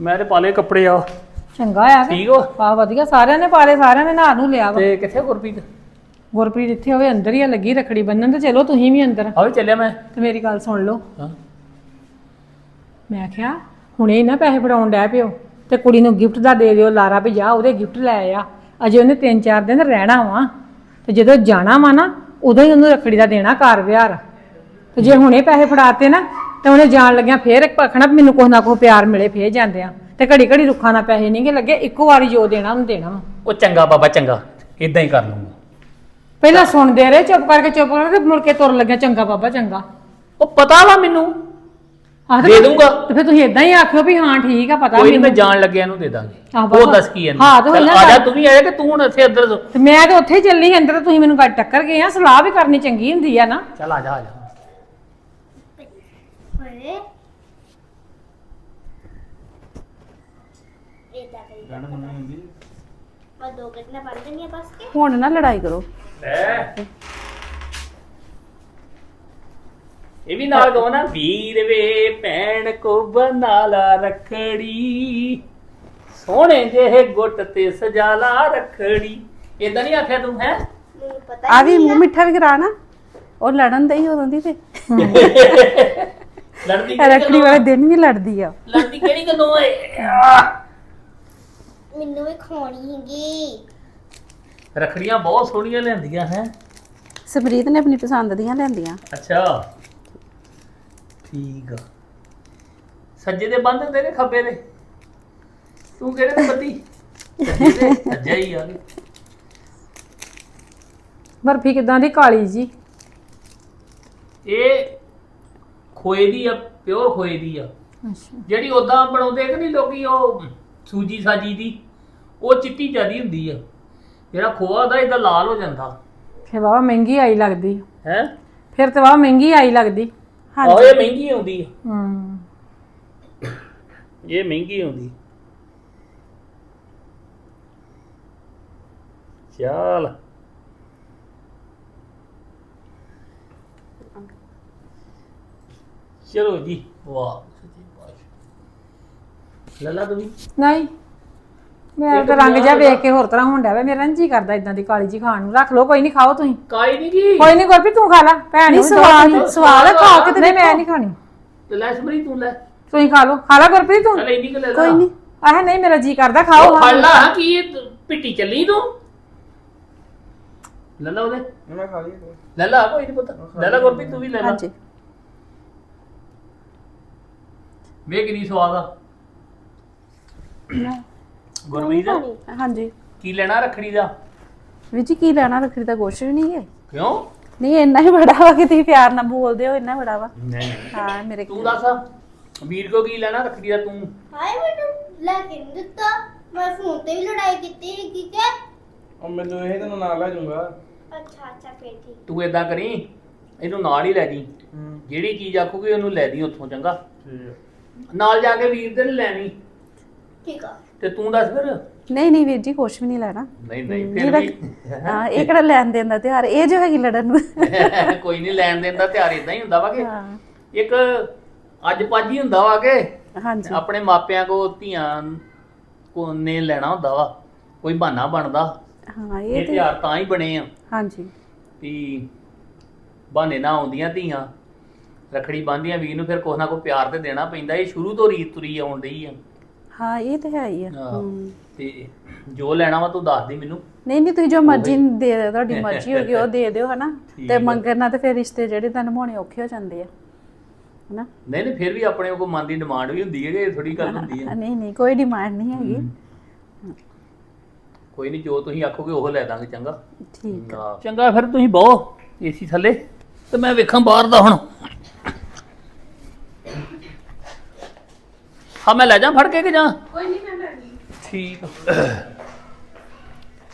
ਮੈਂ ਤੇ ਪਾਲੇ ਕੱਪੜੇ ਆ। ਚੰਗਾ ਆ ਕਿ ਠੀਕ ਹੋ? ਆ ਵਧੀਆ ਸਾਰਿਆਂ ਨੇ ਪਾਲੇ ਸਾਰਿਆਂ ਨੇ ਨਹਾ ਨੂੰ ਲਿਆ ਵਾ। ਤੇ ਕਿੱਥੇ ਗੁਰਪ੍ਰੀਤ? ਗੁਰਪ੍ਰੀਤ ਇੱਥੇ ਹੋਵੇ ਅੰਦਰ ਹੀ ਆ ਲੱਗੀ ਰਖੜੀ ਬੰਨਣ ਤੇ ਚਲੋ ਤੁਸੀਂ ਵੀ ਅੰਦਰ। ਆ ਵੀ ਚੱਲਿਆ ਮੈਂ। ਤੇ ਮੇਰੀ ਗੱਲ ਸੁਣ ਲਓ। ਹਾਂ। ਮੈਂ ਕਿਹਾ ਹੁਣੇ ਹੀ ਨਾ ਪੈਸੇ ਫੜਾਉਣ ਡੈ ਪਿਓ। ਤੇ ਕੁੜੀ ਨੂੰ ਗਿਫਟ ਦਾ ਦੇ ਦਿਓ ਲਾਰਾ ਵੀ ਜਾ ਉਹਦੇ ਗਿਫਟ ਲੈ ਆ। ਅਜੇ ਉਹਨੇ 3-4 ਦਿਨ ਰਹਿਣਾ ਵਾ। ਤੇ ਜਦੋਂ ਜਾਣਾ ਵਾ ਨਾ ਉਦੋਂ ਹੀ ਉਹਨੂੰ ਰਖੜੀ ਦਾ ਦੇਣਾ ਘਰ ਵਿਹਾਰ। ਤੇ ਜੇ ਹੁਣੇ ਪੈਸੇ ਫੜਾਤੇ ਨਾ ਤੇ ਉਹਨੇ ਜਾਣ ਲੱਗਿਆ ਫੇਰ ਇੱਕ ਪਖਣਾ ਮੈਨੂੰ ਕੁਛ ਨਾ ਕੁਛ ਪਿਆਰ ਮਿਲੇ ਫੇਰ ਜਾਂਦੇ ਆ। ਤੇ ਘੜੀ ਘੜੀ ਰੁੱਖਾਂ ਨਾਲ ਪੈਸੇ ਨਹੀਂਗੇ ਲੱਗੇ ਇੱਕੋ ਵਾਰੀ ਜੋ ਦੇਣਾ ਉਹਨੂੰ ਦੇਣਾ ਵਾ। ਉਹ ਚੰਗਾ ਬਾਬਾ ਚੰਗਾ। ਇਦਾਂ ਹੀ ਕਰ ਲੂੰਗਾ ਪਹਿਲਾਂ ਸੁਣਦੇ ਰਹੇ ਚੁੱਪ ਕਰਕੇ ਚੁੱਪ ਕਰਕੇ ਮੁੜ ਕੇ ਤੁਰ ਲੱਗਿਆ ਚੰਗਾ ਬਾਬਾ ਚੰਗਾ। ਉਹ ਪਤਾ ਵਾ ਮੈਨੂੰ। ਆਹ ਤੇ ਦੇ ਦੂੰਗਾ ਤੇ ਫਿਰ ਤੁਸੀਂ ਇਦਾਂ ਹੀ ਆਖਿਓ ਵੀ ਹਾਂ ਠੀਕ ਆ ਪਤਾ ਕੋਈ ਨਹੀਂ ਮੈਂ ਜਾਣ ਲੱਗਿਆ ਇਹਨੂੰ ਦੇ ਦਾਂਗੇ। ਆਹ ਉਹ। ਦੱਸ ਕੀ ਇਹਨੂੰ। ਹਾਂ, ਤੇ ਹੁਣ ਆ ਜਾ ਨਾ- ਤੂੰ ਵੀ ਆਇਆ ਕਿ ਤੂੰ ਹੁਣ ਇੱਥੇ ਅੰਦਰ ਤੇ ਮੈਂ ਤਾਂ ਉੱਥੇ ਹੀ ਚੱਲੀ ਸੀ ਅੰਦਰ ਤੁਸੀਂ ਮੈਨੂੰ ਗੱਡ ਟੱਕਰ ਗਏ ਆ ਸਲਾਹ ਵੀ ਕਰਨੀ ਚੰਗੀ ਹੁੰਦੀ ਆ ਨਾ। ਚੱਲ ਆ ਜਾ ਆ ਜਾ। ਦੋ। ਹੁਣ ਨਾ ਲੜਾਈ ਕਰੋ। ਇਹ ਵੀ ਨਾਲ ਗਾਉਣਾ ਵੀਰ ਵੇ ਭੈਣ ਕੋ ਰਖੜੀ। ਸੋਹਣੇ ਜਿਹੇ ਗੁੱਟ ਤੇ ਸਜਾ ਲਾ ਰਖੜੀ। ਇਦਾਂ ਨਹੀਂ ਆਖਿਆ ਤੂੰ ਹੈ? ਮੈਨੂੰ ਪਤਾ ਆ ਵੀ ਮੂੰਹ ਮਿੱਠਾ ਵੀ ਕਰਾ ਨਾ। ਉਹ ਲੜਨ ਦਈ ਉਦੋਂ ਦੀ ਤੇ। ਲੜਦੀ ਰੱਖੜੀ ਵਾਲੇ ਦਿਨ ਵੀ ਲੜਦੀ ਆ। ਲੜਦੀ ਕਿਹੜੀ ਗੱਲੋਂ ਓਏ ਮੈਨੂੰ ਵੀ ਖਾਣੀ ਹੈਗੀ ਰਖੜੀਆਂ ਬਹੁਤ ਸੋਹਣੀਆਂ ਲੈਂਦੀਆਂ ਹੈ। ਸਮਰੀਤ ਨੇ ਆਪਣੀ ਪਸੰਦ ਦੀਆਂ ਲੈਂਦੀਆਂ ਅੱਛਾ। ਠੀਕ ਆ। ਸੱਜੇ ਦੇ ਬੰਦ ਹੁੰਦੇ ਨੇ ਖੱਬੇ ਦੇ। ਤੂੰ ਕਿਹੜੇ ਤੇ ਬੱਦੀ ਸੱਜੇ ਦੇ? ਸੱਜਾ ਹੀ ਆ। ਬਰਫੀ ਕਿਦਾਂ ਦੀ ਕਾਲੀ ਜੀ? ਇਹ ਖੋਏ ਦੀ ਆ ਪਿਓਰ ਖੋਏ ਦੀ ਆ। ਅੱਛਾ। ਜਿਹੜੀ ਉਦਾਂ ਬਣਾਉਂਦੇ ਕਿ ਨਹੀਂ ਲੋਕੀ ਉਹ ਸੂਜੀ ਸਾਜੀ ਦੀ ਉਹ ਚਿੱਟੀ ਜਿਆਦੀ ਹੁੰਦੀ ਆ। ਜਿਹੜਾ ਖੋਆ ਦਾ ਇਹਦਾ ਲਾਲ ਹੋ ਜਾਂਦਾ। ਫਿਰ ਵਾਵਾ ਮਹਿੰਗੀ ਆਈ ਲੱਗਦੀ। ਹੈ? ਫਿਰ ਤੇ ਵਾਵਾ ਮਹਿੰਗੀ ਆਈ ਲੱਗਦੀ। ਆਹ ਇਹ ਮਹਿੰਗੀ ਆਉਂਦੀ ਆ। ਹੂੰ। ਇਹ ਮਹਿੰਗੀ ਆਉਂਦੀ। ਚੱਲ। ਚਲੋ ਜੀ। ਵਾਹ। ਸੱਚੀ ਬਾਤ ਲੱਲਾ ਤੂੰ ਵੀ? ਨਹੀਂ। ਮੇਰਾ ਤਾਂ ਰੰਗ ਜਿਹਾ ਵੇਖ ਕੇ ਹੋਰ ਤਰ੍ਹਾਂ ਹੁੰਦਾ ਵੇ। ਮੇਰਾ ਨਹੀਂ ਜੀ ਕਰਦਾ ਇਦਾਂ ਦੀ ਕਾਲੀ ਜੀ ਖਾਣ ਨੂੰ। ਰੱਖ ਲਓ ਕੋਈ ਨਹੀਂ ਖਾਓ ਤੁਸੀਂ। ਕਾਈ ਨਹੀਂ ਜੀ। ਕੋਈ ਨਹੀਂ ਗੁਰਪ੍ਰੀਤ ਤੂੰ ਖਾ ਲੈ। ਭੈਣ ਨੂੰ ਨਹੀਂ ਦਿਓ ਸਵਾਦ। ਸਵਾਦ ਆ, ਖਾ ਕੇ ਤੇ ਨਹੀਂ ਮੈਂ ਨਹੀਂ ਖਾਣੀ। ਤੇ ਲੈ ਸਮਰੀ ਤੂੰ ਲੈ। ਤੁਸੀਂ ਖਾ ਲਓ। ਖਾ ਲੈ ਗੁਰਪ੍ਰੀਤ ਤੂੰ। ਚੱਲ ਇੰਨੀ ਕੁ ਲੈ ਲਾ। ਕੋਈ ਨਹੀਂ ਆਹ ਨਹੀਂ ਮੇਰਾ ਜੀ ਕਰਦਾ। ਖਾਓ। ਉਹ ਫੜ ਲਾ। ਹਾਂ ਕੀ ਇਹ ਤੂੰ ਪਿੱਟੀ ਚੱਲੀ ਤੂੰ? ਲੈ ਲਾ ਉਹਦੇ। ਮੈਂ ਖਾ ਲਈ। ਲੈ ਲਾ ਕੋਈ ਨਹੀਂ ਪਤਾ। ਲੈ ਲਾ ਗੁਰਪ੍ਰੀਤ ਤੂੰ ਵੀ ਲੈ ਲਾ। ਹਾਂਜੀ। ਵੇ ਕਿੰਨੀ ਸਵਾਦ ਆ। ਗੁਰਮੀਤ ਹਾਂਜੀ। ਕੀ ਲੈਣਾ ਰੱਖੜੀ ਦਾ? ਵੀਰ ਜੀ ਕੀ ਲੈਣਾ ਰੱਖੜੀ ਦਾ? ਕੁਛ ਵੀ ਨਹੀਂ ਹੈ। ਕਿਉਂ? ਨਹੀਂ ਇੰਨਾ ਹੀ ਬੜਾ ਵਾ ਕਿ ਤੁਸੀਂ ਪਿਆਰ ਨਾਲ ਬੋਲਦੇ ਹੋ ਇੰਨਾ ਬੜਾ ਵਾ। ਨਹੀਂ ਹਾਂ ਮੇਰੇ ਤੂੰ ਦੱਸ। ਵੀਰ ਕੋ ਕੀ ਲੈਣਾ ਰੱਖੜੀ ਦਾ ਤੂੰ? ਹਾਏ ਮੈਨੂੰ ਲੈ ਕੇ ਨਹੀਂ ਦਿੱਤਾ। ਮੈਂ ਫੋਨ ਤੇ ਵੀ ਲੜਾਈ ਕੀਤੀ ਹੈਗੀ ਕਿ ਉਹ ਮੈਨੂੰ ਇਹ ਤੈਨੂੰ ਨਾਲ ਲੈ ਜਾਊਂਗਾ। ਅੱਛਾ ਅੱਛਾ ਫੇਰ ਠੀਕ। ਤੂੰ ਏਦਾਂ ਕਰੀ ਇਹਨੂੰ ਨਾਲ ਹੀ ਲੈ ਜੀ ਹੂੰ। ਜਿਹੜੀ ਚੀਜ਼ ਆਖੂਗੀ ਉਹਨੂੰ ਲੈ ਦੀ ਉੱਥੋਂ ਚੰਗਾ? ਠੀਕ ਆ। ਨਾਲ ਜਾ ਕੇ ਵੀਰ ਦੇ ਨੇ ਲੈਣੀ। ਠੀਕ ਆ ਤੇ ਤੂੰ ਦੱਸ ਫਿਰ। ਨਹੀਂ ਨਹੀਂ ਵੀਰ ਜੀ ਕੁਛ ਵੀ ਨਹੀਂ ਲੈਣਾ। ਨਹੀਂ ਨਹੀਂ ਫਿਰ ਰੱਖ- ਹਾਂ ਇਹ ਕਿਹੜਾ ਲੈਣ ਦੇਣ ਦਾ ਤਿਉਹਾਰ? ਇਹ ਜੋ ਹੈਗੀ ਲੜਨ ਨੂੰ। ਵੀ ਕੋਈ ਨਹੀਂ ਲੈਣ ਦੇਣ ਦਾ ਤਿਆਰ ਇਦਾਂ ਹੀ ਹੁੰਦਾ ਵਾ ਕਿ ਹਾਂ। ਇੱਕ ਅੱਜ ਪੱਜ ਹੀ ਹੁੰਦਾ ਵਾ ਕਿ ਹਾਂਜੀ। ਆਪਣੇ ਮਾਪਿਆਂ ਕੋ ਧੀਆਂ ਕੋ ਨੇ ਲੈਣਾ ਹੁੰਦਾ ਵਾ। ਕੋਈ ਬਹਾਨਾ ਬਣਦਾ। ਹਾਂ ਇਹ ਤਿਉਹਾਰ ਤਾਂ ਹੀ ਬਣੇ ਆ। ਹਾਂਜੀ। ਵੀ ਬਹਾਨੇ ਨਾ ਆਉਂਦੀਆਂ ਧੀਆਂ। ਰਖੜੀ ਬੰਨ੍ਹਦੀਆਂ ਵੀਰ ਨੂੰ ਫਿਰ ਕੁਛ ਨਾ ਕੋ ਪਿਆਰ ਤੇ ਦੇਣਾ ਪੈਂਦਾ। ਇਹ ਸ਼ੁਰੂ ਤੋਂ ਰੀਤ ਤੁਰੀ ਆਉਣ ਡਈ ਆ। ਹਾਂ ਇਹ ਤੇ ਹੈ ਹੀ ਆ। ਹਾਂ। ਹਮ। ਤੇ ਜੋ ਲੈਣਾ ਵਾ ਤੂੰ ਦੱਸ ਦੇ ਮੈਨੂੰ। ਨਹੀਂ ਨਹੀਂ ਤੁਸੀਂ ਜੋ ਮਰਜ਼ੀ ਦੇ ਦਿਓ ਤੁਹਾਡੀ ਮਰਜ਼ੀ ਹੋਗੀ ਉਹ ਦੇ ਦਿਓ ਹਨਾ? ਠੀਕ ਤੇ। ਮੰਗਣਾ ਤੇ ਫਿਰ ਰਿਸ਼ਤੇ ਜਿਹੜੇ ਤਾਂ ਨਿਭਾਉਣੇ ਔਖੇ ਹੋ ਜਾਂਦੇ ਆ ਹਨਾ? ਨਹੀਂ ਨਹੀਂ ਫਿਰ ਵੀ ਆਪਣੇ ਕੋ ਮਨ ਦੀ ਡਿਮਾਂਡ ਵੀ ਹੁੰਦੀ ਹੈ ਕਿ ਥੋੜੀ ਗੱਲ ਹੁੰਦੀ ਹੈ ਨਹੀਂ ਨਹੀਂ ਕੋਈ ਡਿਮਾਂਡ ਨਹੀਂ ਹੈਗੀ। ਕੋਈ ਨਹੀਂ ਜੋ ਤੁਸੀਂ ਆਖੋਗੇ ਉਹ ਲੈ ਦਾਂਗੇ ਚੰਗਾ। ਠੀਕ। ਚੰਗਾ ਫਿਰ ਤੁਸੀਂ ਬਹੁ ਏਸੀ ਥੱਲੇ ਤੇ ਮੈਂ ਵੇਖਾਂ ਬਾਹਰ ਦਾ ਹੁਣ। ਹਾਂ ਮੈਂ ਲੈ ਜਾ ਫੜ ਕੇ ਕਿ ਜਾ? ਕੋਈ ਨਹੀਂ ਮੈਂ ਲੈ ਠੀਕ ਆ।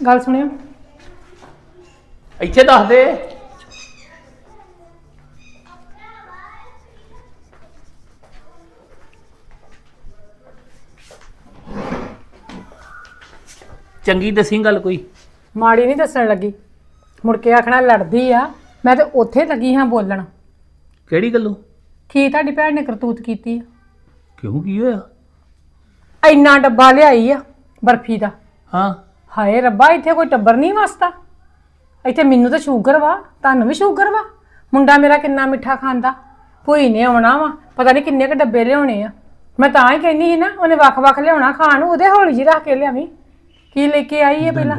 ਗੱਲ ਸੁਣਿਓ। ਇੱਥੇ ਦੱਸ ਦੇ। ਚੰਗੀ ਦਸੀ ਗੱਲ ਕੋਈ? ਮਾੜੀ ਨਹੀਂ ਦੱਸਣ ਲੱਗੀ। ਮੁੜ ਕੇ ਆਖਣਾ ਲੜਦੀ ਆ ਮੈਂ ਤੇ ਉੱਥੇ ਲੱਗੀ ਹਾਂ ਬੋਲਣ। ਕਿਹੜੀ ਗੱਲੋਂ? ਕੀ ਤੁਹਾਡੀ ਭੈਣ ਨੇ ਕਰਤੂਤ ਕੀਤੀ ਆ? ਕਿਉਂ ਕੀ ਹੋਇਆ? ਇੰਨਾ ਡੱਬਾ ਲਿਆਈ ਆ ਬਰਫੀ ਦਾ। ਹਾਂ। ਹਾਏ ਰੱਬਾ ਇੱਥੇ ਕੋਈ ਟੱਬਰ ਨਹੀਂ ਵਸਦਾ। ਇੱਥੇ ਮੈਨੂੰ ਤਾਂ ਸ਼ੂਗਰ ਵਾ ਤੁਹਾਨੂੰ ਵੀ ਸ਼ੂਗਰ ਵਾ। ਮੁੰਡਾ ਮੇਰਾ ਕਿੰਨਾ ਮਿੱਠਾ ਖਾਂਦਾ। ਭੂਈ ਨੇ ਆਉਣਾ ਵਾ ਪਤਾ ਨਹੀਂ ਕਿੰਨੇ ਕ ਡੱਬੇ ਲਿਆਉਣੇ ਆ। ਮੈਂ ਤਾਂ ਹੀ ਕਹਿੰਦੀ ਸੀ ਨਾ ਉਹਨੇ ਵੱਖ-ਵੱਖ ਲਿਆਉਣਾ ਖਾਣ ਨੂੰ ਉਹਦੇ ਹੌਲੀ ਜੀ ਰੱਖ ਕੇ ਲਿਆਵੀਂ। ਕੀ ਲੈ ਕੇ ਆਈ ਹੈ ਪਹਿਲਾਂ?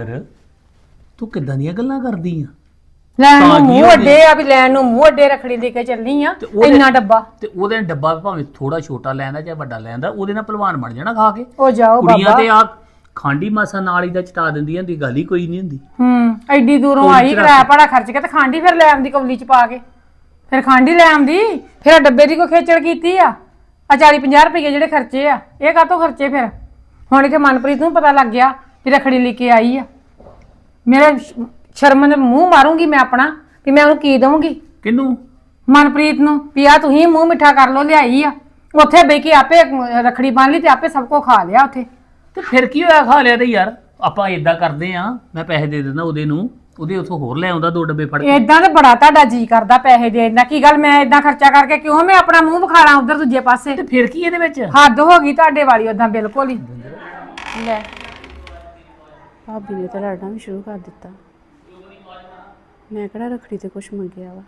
ਤੂੰ ਕਿੱਦਾਂ ਦੀਆਂ ਗੱਲਾਂ ਕਰਦੀ ਆ? ਲੈਣ ਤਾਂ ਨੂੰ ਕੀ ਮੂੰਹ ਅੱਡੇ ਆ ਵੀ ਲੈਣ ਨੂੰ ਮੂੰਹ ਅੱਡੇ ਰੱਖੜੀ ਲੈ ਕੇ ਚੱਲਣੀ ਆ ਤੇ ਉਹਦੇ- ਇੰਨਾ ਡੱਬਾ। ਤੇ ਉਹਦੇ ਡੱਬਾ ਭਾਵੇਂ ਥੋੜਾ ਛੋਟਾ ਲੈਂਦਾ ਜਾਂ ਵੱਡਾ ਲੈਂਦਾ ਉਹਦੇ ਨਾਲ ਪਹਿਲਵਾਨ ਬਣ ਜਾਣਾ ਖਾ ਕੇ। ਉਹ ਜਾਓ ਕੁੜੀਆਂ ਬਾਬਾ। ਤੇ ਆ ਖਾਂਡੀ ਮਾਸਾ ਨਾਲ ਹੀ ਦਾ ਚਟਾ ਦਿੰਦੀਆਂ ਹੁੰਦੀ ਗੱਲ ਹੀ ਕੋਈ ਨਹੀਂ ਹੁੰਦੀ। ਹੂੰ ਐਡੀ ਦੂਰੋਂ ਕੌਲੀ ਆਈ ਚ ਰੱਖ। ਕਿਰਾਇਆ ਭਾੜਾ ਖਰਚ ਕੇ ਤੇ ਖਾਂਡੀ ਫਿਰ ਲੈ ਆਉਂਦੀ ਕੌਲੀ ਚ ਪਾ ਕੇ। ਫਿਰ ਖਾਂਡੀ ਲੈ ਆਉਂਦੀ ਫਿਰ ਡੱਬੇ ਦੀ ਕੋ ਖੇਚਲ ਕੀਤੀ ਆ? ਆ 40 50 ਰੁਪਏ ਜਿਹੜੇ ਖਰਚੇ ਆ ਇਹ ਕਾਹਤੋਂ ਖਰਚੇ ਫਿਰ? ਹੁਣ ਇੱਥੇ ਮਨਪ੍ਰੀਤ ਨੂੰ ਪਤਾ ਲੱਗ ਗਿਆ ਵੀ ਰਖੜੀ ਲੈ ਕੇ ਆਈ ਆ। ਮੇਰੇ ਸ਼- ਸ਼ਰਮ ਦੇ ਮੂੰਹ ਮਾਰੂੰਗੀ ਮੈਂ ਆਪਣਾ ਵੀ ਮੈਂ ਉਹਨੂੰ ਕੀ ਦਵਾਂਗੀ ਕਿਨੂੰ ਮਨਪ੍ਰੀਤ ਨੂੰ ਵੀ ਆ ਤੁਸੀਂ ਮੂੰਹ ਮਿੱਠਾ ਕਰ ਲੋ ਲਿਆਈ ਆ। ਉੱਥੇ ਬੈ ਕੇ ਆਪੇ ਰਖੜੀ ਬੰਨ ਲਈ ਤੇ ਆਪੇ ਸਭ ਕੋ ਖਾ ਲਿਆ ਉੱਥੇ। ਤੇ ਫਿਰ ਕੀ ਹੋਇਆ ਖਾ ਲਿਆ ਤੇ ਯਾਰ? ਆਪਾਂ ਇਦਾਂ ਕਰਦੇ ਆ ਮੈਂ ਪੈਸੇ ਦੇ ਦਿੰਦਾ ਉਹਦੇ ਨੂੰ ਉਹਦੇ ਉਥੋਂ ਹੋਰ ਲੈ ਆਉਂਦਾ ਦੋ ਡੱਬੇ ਫੜ ਕੇ। ਏਦਾਂ ਤਾਂ ਬੜਾ ਤੁਹਾਡਾ ਜੀ ਕਰਦਾ ਪੈਸੇ ਦੇਣ ਦਾ। ਕੀ ਗੱਲ ਮੈਂ ਏਦਾਂ ਖਰਚਾ ਕਰਕੇ ਕਿਉਂ ਮੈਂ ਆਪਣਾ ਮੂੰਹ ਵਿਖਾਲਾਂ ਉਧਰ ਦੂਜੇ ਪਾਸੇ? ਤੇ ਫਿਰ ਕੀ ਇਹਦੇ ਵਿੱਚ? ਹੱਦ ਹੋ ਗਈ ਤੁਹਾਡੇ ਵਾਲੀ ਓਦਾਂ ਬਿਲਕੁਲ ਹੀ। ਲੈ। ਭਾਬੀ ਨੇ ਤਾਂ ਲੜਨਾ ਵੀ ਸ਼ੁਰੂ ਕਰ ਦਿੱਤਾ। ਮੈਂ ਕਿਹੜਾ ਰੱਖੜੀ ਤੇ ਕੁਝ ਮੰਗਿਆ ਵਾ?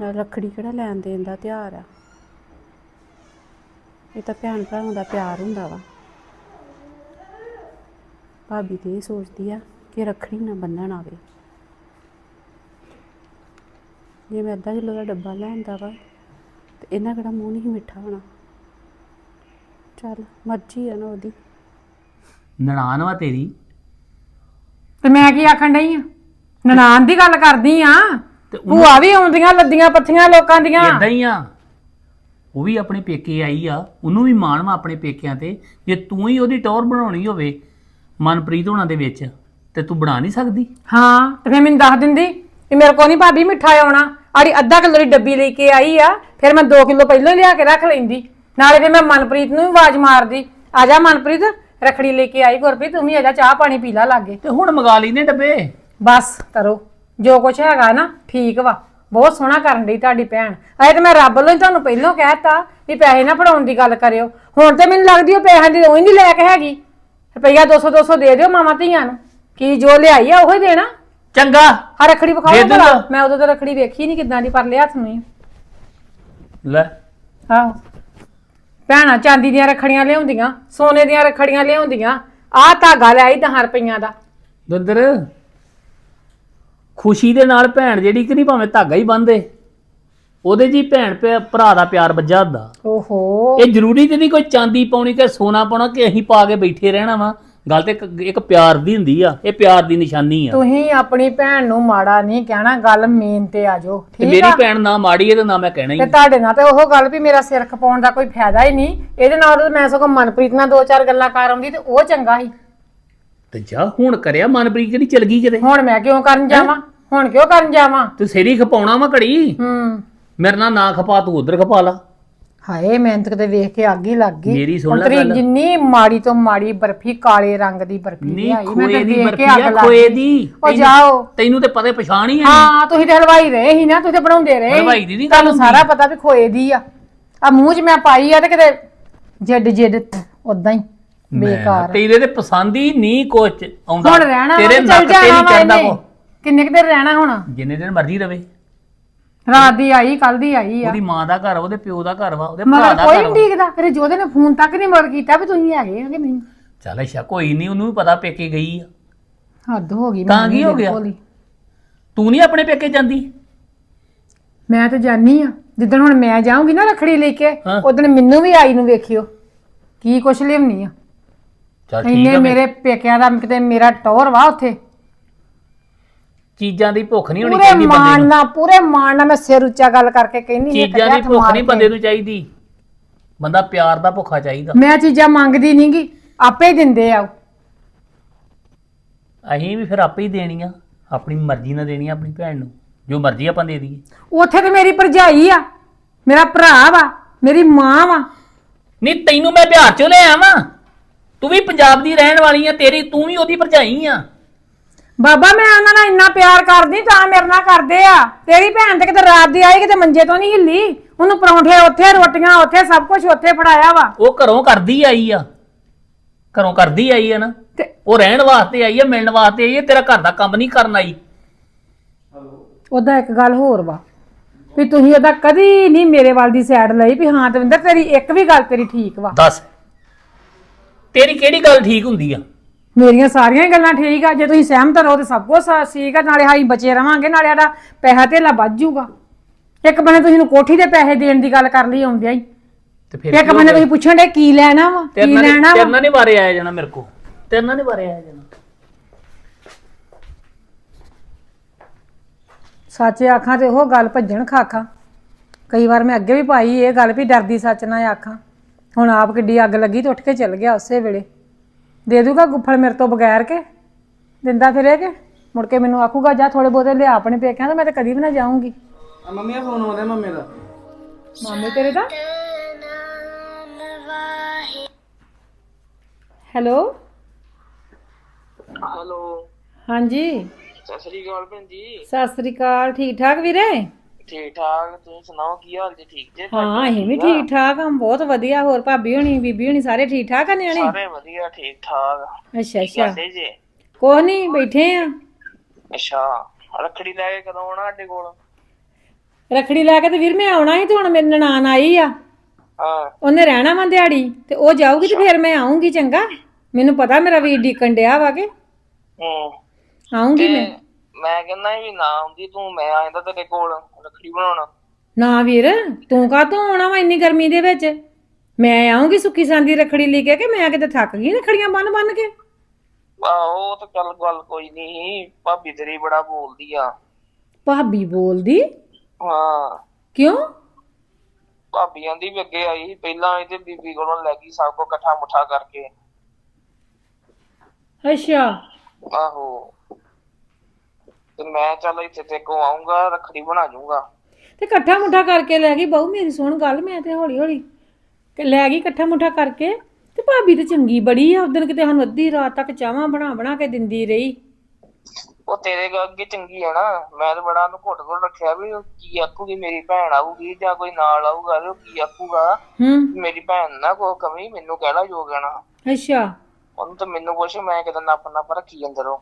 ਨਾਲ ਰੱਖੜੀ ਕਿਹੜਾ ਲੈਣ ਦੇਣ ਦਾ ਤਿਉਹਾਰ ਆ? ਇਹ ਤਾਂ ਭੈਣ ਭਰਾਵਾਂ ਦਾ ਪਿਆਰ ਹੁੰਦਾ ਵਾ। ਭਾਬੀ ਤੇ ਇਹ ਸੋਚਦੀ ਆ ਕਿ ਰੱਖੜੀ ਨਾ ਬੰਨਣ ਆਵੇ। ਜੇ ਮੈਂ ਅੱਧਾ ਕਿਲੋ ਦਾ ਡੱਬਾ ਲੈਂਦਾ ਵਾ ਤੇ ਇਹਨਾਂ ਕਿਹੜਾ ਮੂੰਹ ਨਹੀਂ ਮਿੱਠਾ ਹੋਣਾ? ਚੱਲ ਮਰਜ਼ੀ ਆ ਨਾ ਉਹਦੀ। ਨਨਾਣ ਵਾ ਤੇਰੀ। ਤੇ ਮੈਂ ਕੀ ਆਖਣ ਡਈ ਆ? ਨਨਾਣ ਦੀ ਗੱਲ ਕਰਦੀ ਆ। ਤੇ ਉਹਨੂੰ ਭੂਆ ਵੀ ਆਉਂਦੀਆਂ ਲੱਦੀਆਂ ਪੱਥੀਆਂ ਲੋਕਾਂ ਦੀਆਂ। ਇਦਾਂ ਹੀ ਆ। ਉਹ ਵੀ ਆਪਣੇ ਪੇਕੇ ਆਈ ਆ। ਉਹਨੂੰ ਵੀ ਮਾਣ ਵਾ ਆਪਣੇ ਪੇਕਿਆਂ ਤੇ। ਜੇ ਤੂੰ ਹੀ ਉਹਦੀ ਟੌਰ ਬਣਾਉਣੀ ਹੋਵੇ ਮਨਪ੍ਰੀਤ ਹੋਣਾ ਦੇ ਵਿੱਚ ਤੇ ਤੂੰ ਬਣਾ ਨਹੀਂ ਸਕਦੀ। ਹਾਂ ਤੇ ਫਿਰ ਮੈਨੂੰ ਦੱਸ ਦਿੰਦੀ ਵੀ ਮੇਰੇ ਕੋਲ ਨਹੀਂ ਭਾਬੀ ਮਿੱਠਾ ਆਉਣਾ। ਆੜੀ ਅੱਧਾ ਕਿਲੋ ਦੀ ਡੱਬੀ ਲੈ ਕੇ ਆਈ ਆ ਫਿਰ ਮੈਂ 2 ਕਿਲੋ ਪਹਿਲਾਂ ਹੀ ਲਿਆ ਕੇ ਰੱਖ ਲੈਂਦੀ। ਨਾਲੇ ਫਿਰ ਮੈਂ ਮਨਪ੍ਰੀਤ ਨੂੰ ਵੀ ਆਵਾਜ਼ ਮਾਰਦੀ। ਆ ਜਾ ਮਨਪ੍ਰੀਤ ਰਖੜੀ ਲੈ ਕੇ ਆਈ ਗੁਰਪ੍ਰੀਤ ਤੂੰ ਵੀ ਆ ਜਾ ਚਾਹ ਪਾਣੀ ਪੀ ਲਾ ਲਾਗੇ। ਤੇ ਹੁਣ ਮੰਗਾ ਲਈ ਨੇ ਡੱਬੇ? ਬਸ ਕਰੋ। ਜੋ ਕੁਛ ਹੈਗਾ ਨਾ ਠੀਕ ਵਾ। ਬਹੁਤ ਸੋਹਣਾ ਕਰਨ ਦੀ ਤੁਹਾਡੀ ਭੈਣ। ਅਜੇ ਤੇ ਮੈਂ ਰੱਬ ਵੱਲੋਂ ਹੀ ਤੁਹਾਨੂੰ ਪਹਿਲਾਂ ਕਹਿਤਾ ਵੀ ਪੈਸੇ ਨਾ ਫੜਾਉਣ ਦੀ ਗੱਲ ਕਰਿਓ। ਹੁਣ ਤੇ ਮੈਨੂੰ ਲੱਗਦੀ ਉਹ ਪੈਸਿਆਂ ਦੀ ਉਹੀ ਨਹੀਂ ਲੈ ਕੇ ਹੈਗੀ। ਰੁਪਈਆ 200 200 ਦੇ ਦਿਓ ਮਾਮਾ ਧੀਆਂ ਨੂੰ। ਕੀ ਜੋ ਲਿਆਈ ਆ ਉਹੀ ਦੇਣਾ। ਚੰਗਾ। ਆ ਰਖੜੀ ਦੇ ਵਿਖਾਓ ਦੂੰਗਾ। ਭਲਾ ਮੈਂ ਉਦੋਂ ਤਾਂ ਰਖੜੀ ਵੇਖੀ ਨਹੀਂ ਕਿਦਾਂ ਦੀ ਪਰ ਲਿਆ ਹੱਥ ਨੂੰ ਹੀ। ਲੈ। ਆਹੋ। ਭੈਣਾਂ ਚਾਂਦੀ ਦੀਆਂ ਰਖੜੀਆਂ ਲਿਆਉਂਦੀਆਂ ਸੋਨੇ ਦੀਆਂ ਰਖੜੀਆਂ ਲਿਆਉਂਦੀਆਂ। ਆਹ ਧਾਗਾ ਲਿਆਈ 10 ਰੁਪਈਆਂ ਦਾ। ਦੰਦਰ ਖੁਸ਼ੀ ਦੇ ਨਾਲ ਭੈਣ ਜਿਹੜੀ ਕਿ ਨਹੀਂ ਭਾਵੇਂ ਧਾਗਾ ਹੀ ਬੰਨਦੇ ਉਹਦੇ ਜੀ ਭੈਣ ਭਰਾ ਦਾ ਪਿਆਰ ਵੱਜਾ ਹੁੰਦਾ ਓਹੋ। ਇਹ ਜ਼ਰੂਰੀ ਤੇ ਨਹੀਂ ਕੋਈ ਚਾਂਦੀ ਪਾਉਣੀ ਕਿ ਸੋਨਾ ਪਾਉਣਾ ਕਿ ਅਸੀਂ ਪਾ ਕੇ ਬੈਠੇ ਰਹਿਣਾ ਵਾ। ਗੱਲ ਤੇ ਇੱਕ- ਇੱਕ ਪਿਆਰ ਦੀ ਹੁੰਦੀ ਆ ਇਹ ਪਿਆਰ ਦੀ ਨਿਸ਼ਾਨੀ ਆ। ਤੁਸੀਂ ਆਪਣੀ ਭੈਣ ਨੂੰ ਮਾੜਾ ਨਹੀਂ ਕਹਿਣਾ ਗੱਲ ਮੇਨ ਤੇ ਆ ਜਾਓ ਤੇ ਠੀਕ ਮੇਰੀ ਆ? ਭੈਣ ਨਾ ਮਾੜੀ ਹੈ ਤੇ ਨਾ ਮੈਂ ਕਹਿਣਾ ਹੀ ਤੇ ਤੁਹਾਡੇ ਨਾਲ ਤੇ ਉਹ ਗੱਲ ਵੀ ਮੇਰਾ ਸਿਰ ਖਪਾਉਣ ਦਾ ਕੋਈ ਫਾਇਦਾ ਹੀ ਨਹੀਂ। ਇਹਦੇ ਨਾਲ ਤਾਂ ਮੈਂ ਸਗੋਂ ਮਨਪ੍ਰੀਤ ਨਾਲ ਦੋ ਚਾਰ ਗੱਲਾਂ ਕਰ ਆਉਂਦੀ ਤੇ ਉਹ ਚੰਗਾ ਸੀ। ਤੇ ਜਾ ਹੁਣ ਕਰਿਆ ਮਨਪ੍ਰੀਤ ਜਿਹੜੀ ਚਲ ਗਈ ਕਿਤੇ? ਹੁਣ ਮੈਂ ਕਿਉਂ ਕਰਨ ਜਾਵਾਂ? ਹੁਣ ਕਿਉਂ ਕਰਨ ਜਾਵਾਂ? ਤੂੰ ਸਿਰੀ ਖਪਾਉਣਾ ਵਾ ਘੜੀ? ਹੂੰ। ਮੇਰੇ ਨਾਲ ਨਾ ਖਪਾ ਤੂੰ ਉਧਰ ਖਪਾ ਲਾ। ਹਾਏ ਮਿਹਨਤ ਕਿਤੇ ਵੇਖ ਕੇ ਅੱਗ ਹੀ ਲੱਗ ਗਈ। ਮੇਰੀ ਸੁਣ ਲੈ ਗੱਲ। ਜਿੰਨੀ ਮਾੜੀ ਤੋਂ ਮਾੜੀ ਬਰਫੀ ਕਾਲੇ ਰੰਗ ਦੀ ਬਰਫੀ ਨਹੀਂ ਲਿਆਈ ਮੈਂ ਖੋਏ ਤੇ ਦੀ ਵੇਖ ਬਰਫੀ ਕੇ ਅੱਗ ਆ ਲੱਗ ਖੋਏ ਗਈ। ਦੀ। ਉਹ ਤੈਨੂੰ- ਜਾਓ। ਤੈਨੂੰ ਤੇ ਪਤਾ ਪਛਾਣ ਹੀ ਹੈ ਹਾਂ ਤੁਸੀਂ ਤੇ ਹਲਵਾਈ ਰਹੇ ਸੀ ਨਾ ਤੁਸੀਂ ਤੇ ਬਣਾਉਂਦੇ ਰਹੇ ਸੀ। ਹਲਵਾਈ ਦੀ ਨਹੀਂ ਗੱਲ ਤੁਹਾਨੂੰ ਸਾਰਾ ਪਤਾ ਵੀ ਖੋਏ ਦੀ ਆ। ਆ ਮੂੰਹ 'ਚ ਮੈਂ ਪਾਈ ਆ ਤੇ ਕਿਤੇ ਜਿੱਡ ਜਿੱਡ ਉਦਾਂ ਹੀ। ਬੇਕਾਰ। ਤੇਰੇ ਤੇ ਪਸੰਦ ਹੀ ਨਹੀਂ ਕੁਛ ਆਉਂਦਾ। ਹੁਣ ਰਹਿਣਾ ਤੇਰੇ ਨੱਕ ਤੇ ਨਹੀਂ ਚੜਦਾ। ਕੋ ਕਿੰਨੇ ਕੁ ਦਿਨ ਰਹਿਣਾ ਹੁਣ? ਜਿੰਨੇ ਦਿਨ ਮਰਜ਼ੀ ਰਵੇ। ਰਾਤ ਦੀ ਆਈ ਕੱਲ ਦੀ ਆਈ ਆ। ਉਹਦੀ ਮਾਂ ਦਾ ਘਰ ਉਹਦੇ ਪਿਓ ਦਾ ਘਰ ਵਾ ਉਹਦੇ ਭਰਾ ਦਾ ਕੋਈ ਨਹੀਂ ਦੇਖਦਾ। ਫਿਰ ਜੋਦੇ ਨੇ ਫੋਨ ਤੱਕ ਨਹੀਂ ਮਗਰ ਕੀਤਾ ਵੀ ਤੁਸੀਂ ਹੈਗੇ ਹੋ ਕਿ ਨਹੀਂ? ਚੱਲ ਅੱਛਾ ਕੋਈ ਨਹੀਂ ਉਹਨੂੰ ਵੀ ਪਤਾ ਪੇਕੇ ਗਈ ਆ। ਹੱਦ ਹੋ ਗਈ ਤਾਂ ਮੇਰੀ ਕੀ ਹੋ ਗਿਆ? ਤੂੰ ਨਹੀਂ ਆਪਣੇ ਪੇਕੇ ਜਾਂਦੀ? ਮੈਂ ਤਾਂ ਜਾਣੀ ਆ। ਜਿੱਦਣ ਹੁਣ ਮੈਂ ਜਾਊਂਗੀ ਨਾ ਰਖੜੀ ਲੈ ਕੇ। ਉਦੋਂ ਮੈਨੂੰ ਵੀ ਆਈ ਨੂੰ ਵੇਖਿਓ। ਕੀ ਕੁਛ ਲਿਆਉਣੀ ਆ? ਚੱਲ ਠੀਕ ਇੰਨੇ ਆ ਮੇਰੇ ਪੇਕਿਆਂ ਦਾ ਕਿਤੇ ਮੇਰਾ ਟੌਰ ਵਾ ਉੱਥੇ। ਚੀਜ਼ਾਂ ਦੀ ਭੁੱਖ ਨਹੀਂ ਹੋਣੀ ਪੂਰੇ ਚਾਹੀਦੀ ਬੰਦੇ ਮਾਣ ਨੂੰ। ਨਾਲ ਪੂਰੇ ਮਾਣ ਨਾਲ ਮੈਂ ਸਿਰ ਉੱਚਾ ਗੱਲ ਕਰਕੇ ਕਹਿੰਦੀ ਹਾਂ, ਚੀਜ਼ਾਂ ਦੀ ਭੁੱਖ ਨਹੀਂ। ਬੰਦੇ ਨੂੰ ਚਾਹੀਦੀ। ਬੰਦਾ ਪਿਆਰ ਦਾ ਭੁੱਖਾ ਚਾਹੀਦਾ। ਮੈਂ ਚੀਜ਼ਾਂ ਮੰਗਦੀ ਨਹੀਂਗੀ ਆਪੇ ਹੀ ਦਿੰਦੇ ਆ ਉਹ। ਅਸੀਂ ਵੀ ਫਿਰ ਆਪੇ ਹੀ ਦੇਣੀਆਂ ਆਪਣੀ ਮਰਜ਼ੀ ਨਾਲ ਦੇਣੀਆਂ ਆਪਣੀ ਭੈਣ ਨੂੰ ਜੋ ਮਰਜ਼ੀ ਆਪਾਂ ਦੇ ਦਈਏ। ਉੱਥੇ ਤੇ ਮੇਰੀ ਭਰਜਾਈ ਆ ਮੇਰਾ ਭਰਾ ਵਾ ਮੇਰੀ ਮਾਂ ਵਾ। ਨਹੀਂ ਤੈਨੂੰ ਮੈਂ ਬਿਹਾਰ ਚੋਂ ਲੈ ਆਵਾਂ। ਤੂੰ ਵੀ ਪੰਜਾਬ ਦੀ ਰਹਿਣ ਵਾਲੀ ਆ ਤੇਰੀ ਤੂੰ ਵੀ ਉਹਦੀ ਭਰਜਾਈ ਆ। ਬਾਬਾ ਮੈਂ ਉਹਨਾਂ ਨਾਲ ਇੰਨਾ ਪਿਆਰ ਕਰਦੀ ਤਾਂ ਮੇਰੇ ਨਾਲ ਕਰਦੇ ਆ। ਤੇਰੀ ਭੈਣ ਤੇ ਕਿਤੇ ਰਾਤ ਦੀ ਆਈ ਕਿਤੇ ਮੰਜੇ ਤੋਂ ਨਹੀਂ ਹਿੱਲੀ। ਉਹਨੂੰ ਪਰੌਂਠੇ ਉੱਥੇ ਰੋਟੀਆਂ ਉੱਥੇ ਸਭ ਕੁਝ ਉੱਥੇ ਫੜਾਇਆ ਵਾ। ਉਹ ਘਰੋਂ ਕਰਦੀ ਆਈ ਆ। ਘਰੋਂ ਕਰਦੀ ਆਈ ਆ ਨਾ। ਤੇ ਉਹ ਰਹਿਣ ਵਾਸਤੇ ਆਈ ਆ ਮਿਲਣ ਵਾਸਤੇ ਆਈ ਆ ਤੇਰਾ ਘਰ ਦਾ ਕੰਮ ਨਹੀਂ ਕਰਨ ਆਈ। ਉਹਦਾ ਇੱਕ ਗੱਲ ਹੋਰ ਵਾ ਵੀ ਤੁਸੀਂ ਉਹਦਾ ਕਦੀ ਨਹੀਂ ਮੇਰੇ ਵੱਲ ਦੀ ਸਾਈਡ ਲਈ ਵੀ ਹਾਂ ਦਵਿੰਦਰ ਤੇਰੀ ਇੱਕ ਵੀ ਗੱਲ ਤੇਰੀ ਠੀਕ ਵਾ। ਦੱਸ। ਤੇਰੀ ਕਿਹੜੀ ਗੱਲ ਠੀਕ ਹੁੰਦੀ ਆ? ਮੇਰੀਆਂ ਸਾਰੀਆਂ ਹੀ ਗੱਲਾਂ ਠੀਕ ਆ ਜੇ ਤੁਸੀਂ ਸਹਿਮਤ ਰਹੋ ਤੇ ਸਭ ਕੁਝ ਸ- ਠੀਕ ਆ ਨਾਲੇ ਹਾਈ ਬਚੇ ਰਵਾਂਗੇ ਨਾਲੇ ਸਾਡਾ ਪੈਸਾ ਧੇਲਾ ਵੱਧ ਜਾਊਗਾ। ਇੱਕ ਬੰਨੇ ਤੁਸੀਂ ਨੂੰ ਕੋਠੀ ਦੇ ਪੈਸੇ ਦੇਣ ਦੀ ਗੱਲ ਕਰ ਲਈ ਆਉਂਦਿਆਂ ਹੀ। ਤੇ ਫਿਰ ਇੱਕ ਬੰਨੇ ਤੁਸੀਂ ਪੁੱਛਣ ਦੇ ਕੀ ਲੈਣਾ ਵਾ ਕੀ ਨਾਲ ਲੈਣਾ ਵਾ? ਨਾਲ ਨਹੀਂ ਬਾਰੇ ਆਇਆ ਜਾਣਾ ਮੇਰੇ ਕੋ ਤੇਰੇ ਨਾਲ ਨਹੀਂ ਬਾਰੇ ਆਇਆ ਜਾਣਾ। ਸੱਚੇ ਆਖਾਂ ਤੇ ਉਹ ਗੱਲ ਭੱਜਣ ਖਾਖਾਂ। ਕਈ ਵਾਰ ਮੈਂ ਅੱਗੇ ਵੀ ਪਾਈ ਇਹ ਗੱਲ ਵੀ ਡਰਦੀ ਸੱਚ ਨਾ ਆਖਾਂ। ਹੁਣ ਆਪ ਕਿੱਡੀ ਅੱਗ ਲੱਗੀ ਤੇ ਉੱਠ ਕੇ ਚੱਲ ਗਿਆ ਉਸੇ ਵੇਲੇ। ਦੇ ਦੂਗਾ ਗੁੱਫਲ ਮੇਰੇ ਤੋਂ ਬਗੈਰ ਕੇ? ਦਿੰਦਾ ਫਿਰੇ ਕੇ? ਮੁੜ ਕੇ ਮੈਨੂੰ ਆਖੂਗਾ ਜਾ ਥੋੜੇ ਬਹੁਤੇ ਲਿਆ ਆਪਣੇ ਪੇਕਿਆਂ ਤੋਂ ਮੈਂ ਤਾਂ ਕਦੀ ਵੀ ਨਾ ਜਾਊਂਗੀ। ਆ ਮੰਮੀ ਦਾ ਫੋਨ ਆਉਂਦਾ ਮੰਮੀ ਦਾ। ਮਾਮੇ ਤੇਰੇ ਦਾ? ਹੈਲੋ? ਹੈਲੋ। ਹਾਂਜੀ। ਸਤਿ ਸ੍ਰੀ ਅਕਾਲ ਭੈਣ ਜੀ। ਸਤਿ ਸ੍ਰੀ ਅਕਾਲ ਠੀਕ ਠਾਕ ਵੀਰੇ? ਠੀਕ ਠਾਕ ਤੁਸੀਂ ਸੁਣਾਓ ਕੀ ਹਾਲ ਜੀ? ਠੀਕ ਜੇ ਹਾਂ ਅਸੀਂ ਵੀ ਠੀਕ ਠਾਕ ਹਾਂ ਬਹੁਤ ਵਧੀਆ ਹੋਰ ਭਾਬੀ ਹੋਣੀ ਬੀਬੀ ਹੋਣੀ ਸਾਰੇ ਠੀਕ ਠਾਕ ਆ ਨਿਆਣੇ? ਸਾਰੇ ਵਧੀਆ ਠੀਕ ਠਾਕ ਅੱਛਾ ਅੱਛਾ। ਕਰਦੇ ਜੇ? ਨਹੀਂ ਬੈਠੇ ਆ। ਅੱਛਾ ਰੱਖੜੀ ਲੈ ਕੇ ਕਦੋਂ ਆਉਣਾ ਸਾਡੇ ਕੋਲ? ਰਖੜੀ ਲੈ ਕੇ ਤੇ ਵੀਰ ਮੈਂ ਆਉਣਾ ਸੀ ਤੇ ਹੁਣ ਮੇਰੀ ਨਨਾਣ ਆਈ ਆ। ਹਾਂ। ਉਹਨੇ ਰਹਿਣਾ ਵਾ ਦਿਹਾੜੀ ਤੇ ਉਹ ਜਾਊਗੀ ਤੇ ਫਿਰ ਮੈਂ ਆਉਂਗੀ ਚੰਗਾ। ਮੈਨੂੰ ਪਤਾ ਮੇਰਾ ਵੀਰ ਡੀਕਣ ਡਿਆ ਵਾ ਕਿ। ਹੂੰ। ਆਉਂਗੀ ਮੈਂ। ਮੈਂ ਕਹਿੰਦਾ ਵੀ ਨਾ ਆਉਂਦੀ ਤੂੰ ਮੈਂ ਆ ਜਾਂਦਾ ਤੇਰੇ ਕੋਲ ਰੱਖੜੀ ਬਣਾਉਣਾ। ਨਾ ਵੀਰ ਤੂੰ ਕਾਹਤੋਂ ਆਉਣਾ ਵਾ ਇੰਨੀ ਗਰਮੀ ਦੇ ਵਿੱਚ? ਮੈਂ ਆਉਂਗੀ ਸੁੱਕੀ ਸਾਂਦੀ ਰਖੜੀ ਲੈ ਕੇ ਕਿ ਮੈਂ ਕਿਤੇ ਥੱਕ ਗਈ ਰਖੜੀਆਂ ਬੰਨ ਬੰਨ ਕੇ? ਆਹੋ ਉਹ ਤਾਂ ਚੱਲ ਗੱਲ ਕੋਈ ਨਹੀਂ ਭਾਬੀ ਤੇਰੀ ਬੜਾ ਬੋਲਦੀ ਆ। ਭਾਬੀ ਬੋਲਦੀ? ਹਾਂ। ਕਿਉਂ? ਭਾਬੀ ਆਂਦੀ ਵੀ ਅੱਗੇ ਆਈ ਸੀ, ਪਹਿਲਾਂ ਇਹਦੇ ਬੀਬੀ ਕੋਲੋਂ ਲੈ ਗਈ ਸਭ ਕੋ ਇਕੱਠਾ ਮੁੱਠਾ ਕਰਕੇ। ਅੱਛਾ। ਆਹੋ। ਤੇ ਮੈਂ ਚੱਲ ਇੱਥੇ ਤੇ ਕੋ ਆਉਂਗਾ ਰੱਖੜੀ ਬਣਾ ਜਾਊਂਗਾ। ਤੇ ਇਕੱਠਾ ਮੁੱਠਾ ਕਰਕੇ ਲੈ ਗਈ ਬਹੂ ਮੇਰੀ ਸੁਣ ਗੱਲ ਮੈਂ ਤੇ ਹੌਲੀ ਹੌਲੀ ਕਿ ਲੈ ਗਈ ਇਕੱਠਾ ਮੁੱਠਾ ਕਰਕੇ ਤੇ ਭਾਬੀ ਤੇ ਚੰਗੀ ਬੜੀ ਆ ਉਦੋਂ ਕਿਤੇ ਸਾਨੂੰ ਅੱਧੀ ਰਾਤ ਤੱਕ ਚਾਹਾਂ ਬਣਾ ਬਣਾ ਕੇ ਦਿੰਦੀ ਰਹੀ। ਉਹ ਤੇਰੇ ਗ- ਅੱਗੇ ਚੰਗੀ ਆ ਨਾ ਮੈਂ ਤਾਂ ਬੜਾ ਉਹਨੂੰ ਘੁੱਟ ਘੁੱਟ ਰੱਖਿਆ ਵੀ ਉਹ ਕੀ ਆਖੂਗੀ ਮੇਰੀ ਭੈਣ ਆਊਗੀ ਜਾਂ ਕੋਈ ਨਾਲ ਆਊਗਾ ਤੇ ਉਹ ਕੀ ਆਖੂਗਾ। ਹੂੰ। ਮੇਰੀ ਭੈਣ ਨਾ ਕੋ ਕਮੀ ਮੈਨੂੰ ਕਹਿਣਾ ਜੋ ਕਹਿਣਾ। ਅੱਛਾ। ਉਹਨੂੰ ਤਾਂ ਮੈਨੂੰ ਕੁਛ ਮੈਂ ਕਿਤੇ ਨੱਪ ਨੱਪ ਰੱਖੀ ਅੰਦਰੋਂ।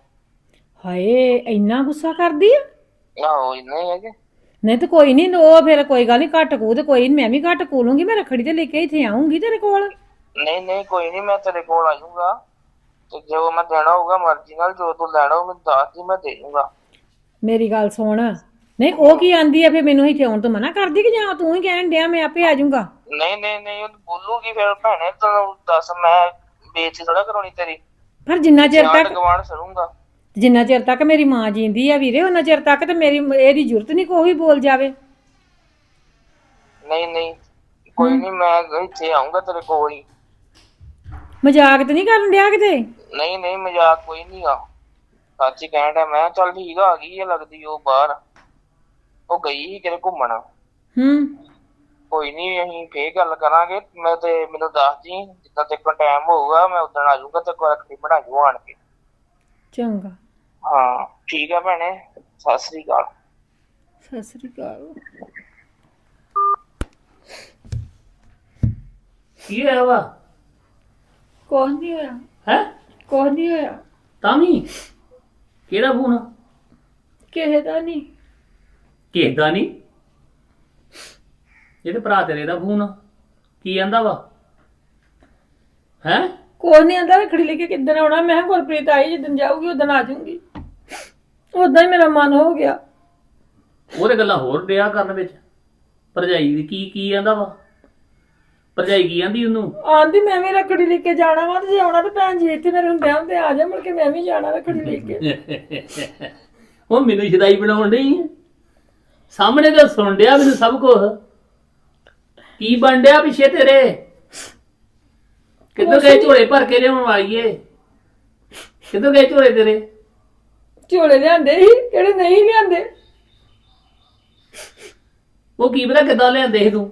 ਹਾਏ ਇੰਨਾ ਗੁੱਸਾ ਕਰਦੀ ਆ? ਆਹੋ ਇੰਨਾ ਹੀ ਹੈ ਕਿ। ਨਹੀਂ ਤੇ ਕੋਈ ਨਹੀਂ ਉਹ ਫਿਰ ਕੋਈ ਗੱਲ ਨਹੀਂ ਘੱਟ ਕੂ ਤੇ ਕੋਈ ਨੀ ਮੈਂ ਵੀ ਘੱਟ ਕੂ ਲੂੰਗੀ ਮੈਂ ਰਖੜੀ ਤੇ ਲੈ ਕੇ ਇੱਥੇ ਆਉਂਗੀ ਤੇਰੇ ਕੋਲ। ਨਹੀਂ ਨਹੀਂ ਕੋਈ ਨਹੀਂ ਮੈਂ ਤੇਰੇ ਕੋਲ ਆ ਜਾਊਂਗਾ। ਤੇ ਜੋ ਮੈਂ ਦੇਣਾ ਹੋਊਗਾ ਮਰਜ਼ੀ ਨਾਲ ਜੋ ਤੂੰ ਲੈਣਾ ਉਹ ਮੈਨੂੰ ਦੱਸ ਦੀ ਮੈਂ ਦੇ ਦੂੰਗਾ। ਮੇਰੀ ਗੱਲ ਸੁਣ। ਨਹੀਂ ਉਹ ਕੀ ਆਂਦੀ ਆ ਫਿਰ ਮੈਨੂੰ ਇੱਥੇ ਆਉਣ ਤੋਂ ਮਨਾ ਕਰਦੀ ਕਿ ਜਾਂ ਤੂੰ ਹੀ ਕਹਿਣ ਡਿਆ ਮੈਂ ਆਪੇ ਆ ਜਾਊਂਗਾ? ਨਹੀਂ ਨਹੀਂ ਨਹੀਂ ਉਹ ਬੋਲੂਗੀ ਫਿਰ ਭੈਣੇ ਤੈਨੂੰ ਦੱਸ ਮੈਂ ਬੇਇੱਜ਼ਤੀ ਥੋੜਾ ਕਰਾਉਣੀ ਤੇਰੀ। ਪਰ ਜਿੰਨਾ ਚਿਰ ਤੱਕ ਗਵਾਂਢ ਸਰੂੰਗਾ ਜਿੰਨਾ ਚਿਰ ਤੱਕ ਮੇਰੀ ਮਾਂ ਜੀਂਦੀ ਆ ਵੀਰੇ ਉਹਨਾਂ ਚਿਰ ਤੱਕ ਤੇ ਮੇਰੀ ਇਹਦੀ ਜ਼ਰੂਰਤ ਨਹੀਂ ਕੋਈ ਵੀ ਬੋਲ ਜਾਵੇ। ਨਹੀਂ ਨਹੀਂ ਕੋਈ ਨਹੀਂ ਮੈਂ ਇੱਥੇ ਆਉਂਗਾ ਤੇਰੇ ਕੋਲ ਹੀ। ਮਜ਼ਾਕ ਤੇ ਨਹੀਂ ਕਰਨ ਡਿਆ ਕਿਤੇ? ਨਹੀਂ ਨਹੀਂ ਮਜ਼ਾਕ ਕੋਈ ਨਹੀਂ ਆ। ਸੱਚ ਡਿਆ ਮੈਂ ਚੱਲ ਠੀਕ ਆ ਗਈ ਆ ਲੱਗਦੀ ਉਹ ਬਾਹਰ। ਉਹ ਗਈ ਸੀ ਕਿਤੇ ਘੁੰਮਣ। ਹੂੰ। ਕੋਈ ਨਹੀਂ ਅਸੀਂ ਫੇਰ ਗੱਲ ਕਰਾਂਗੇ। ਮੈਂ ਤੇ ਮੈਨੂੰ ਦੱਸ ਦੀ ਜਿੱਦਾਂ ਤੇ ਕੋਲ ਟਾਈਮ ਹੋਊਗਾ ਮੈਂ ਉਦੋਂ ਆ ਜਾਊਗਾ ਤੇ ਕੋਈ ਰੱਖੜੀ ਬਣਾ ਜੂ ਆਣ ਕੇ। ਚੰਗਾ। ਹਾਂ ਠੀਕ ਆ ਭੈਣੇ ਸਤਿ ਸ੍ਰੀ ਅਕਾਲ। ਸਤਿ ਸ੍ਰੀ ਅਕਾਲ। ਕੀ ਹੋਇਆ ਵਾ? ਕੁਛ ਨਹੀਂ ਹੋਇਆ। ਹੈ? ਕੁਛ ਨਹੀਂ ਹੋਇਆ। ਤਾਂ ਵੀ? ਕਿਹੜਾ ਫੋਨ? ਕਿਸੇ ਦਾ ਨਹੀਂ ਕਿਸੇ ਦਾ ਨਹੀਂ ਇਹਦੇ ਭਰਾ ਤੇਰੇ ਦਾ ਫੋਨ ਕੀ ਕਹਿੰਦਾ ਵਾ? ਹੈ? ਕੁਛ ਨਹੀਂ ਆਂਦਾ ਰਖੜੀ ਲੈ ਕੇ ਕਿੱਦਣ ਆਉਣਾ? ਮੈਂ ਕਿਹਾ ਗੁਰਪ੍ਰੀਤ ਆਈ ਜਿੱਦਣ ਜਾਊਗੀ ਉਦੋਂ ਆ ਜਾਊਂਗੀ। ਉਦਾਂ ਹੀ ਮੇਰਾ ਮਨ ਹੋ ਗਿਆ। ਉਹਦੇ ਗੱਲਾਂ ਹੋਰ ਡਿਆ ਕਰਨ ਵਿੱਚ। ਭਰਜਾਈ ਦੀ ਕੀ ਕੀ ਕਹਿੰਦਾ ਵਾ? ਭਰਜਾਈ ਕੀ ਕਹਿੰਦੀ ਉਹਨੂੰ? ਆਂਦੀ ਮੈਂ ਵੀ ਰਖੜੀ ਲੈ ਕੇ ਜਾਣਾ ਵਾ ਤੇ ਜੇ ਆਉਣਾ ਤੇ ਭੈਣ ਜੀ ਇੱਥੇ ਮੇਰੇ ਹੁੰਦਿਆਂ ਹੁੰਦੇ ਆ ਜਾ ਮੁੜ ਕੇ ਮੈਂ ਵੀ ਜਾਣਾ ਰਖੜੀ ਲੈ ਕੇ। ਉਹ ਮੈਨੂੰ ਸ਼ਦਾਈ ਬਣਾਉਣ ਡਈ ਹੈ ਸਾਹਮਣੇ ਤਾਂ ਸੁਣ ਡਿਆ ਮੈਨੂੰ ਸਭ ਕੁਝ ਕੀ ਬਣ ਡਿਆ ਪਿੱਛੇ ਤੇਰੇ? ਕਿੱਧਰ ਗਏ ਝੋਲੇ ਭਰ ਕੇ ਲਿਆਉਣ ਵਾਲੀਏ? ਕਿੱਧਰ ਗਏ ਝੋਲੇ ਤੇਰੇ? ਝੋਲੇ ਲਿਆਂਦੇ ਸੀ ਕਿਹੜੇ ਨਹੀਂ ਲਿਆਂਦੇ? ਉਹ ਕੀ ਪਤਾ ਕਿੱਦਾਂ ਲਿਆਂਦੇ ਸੀ ਤੂੰ?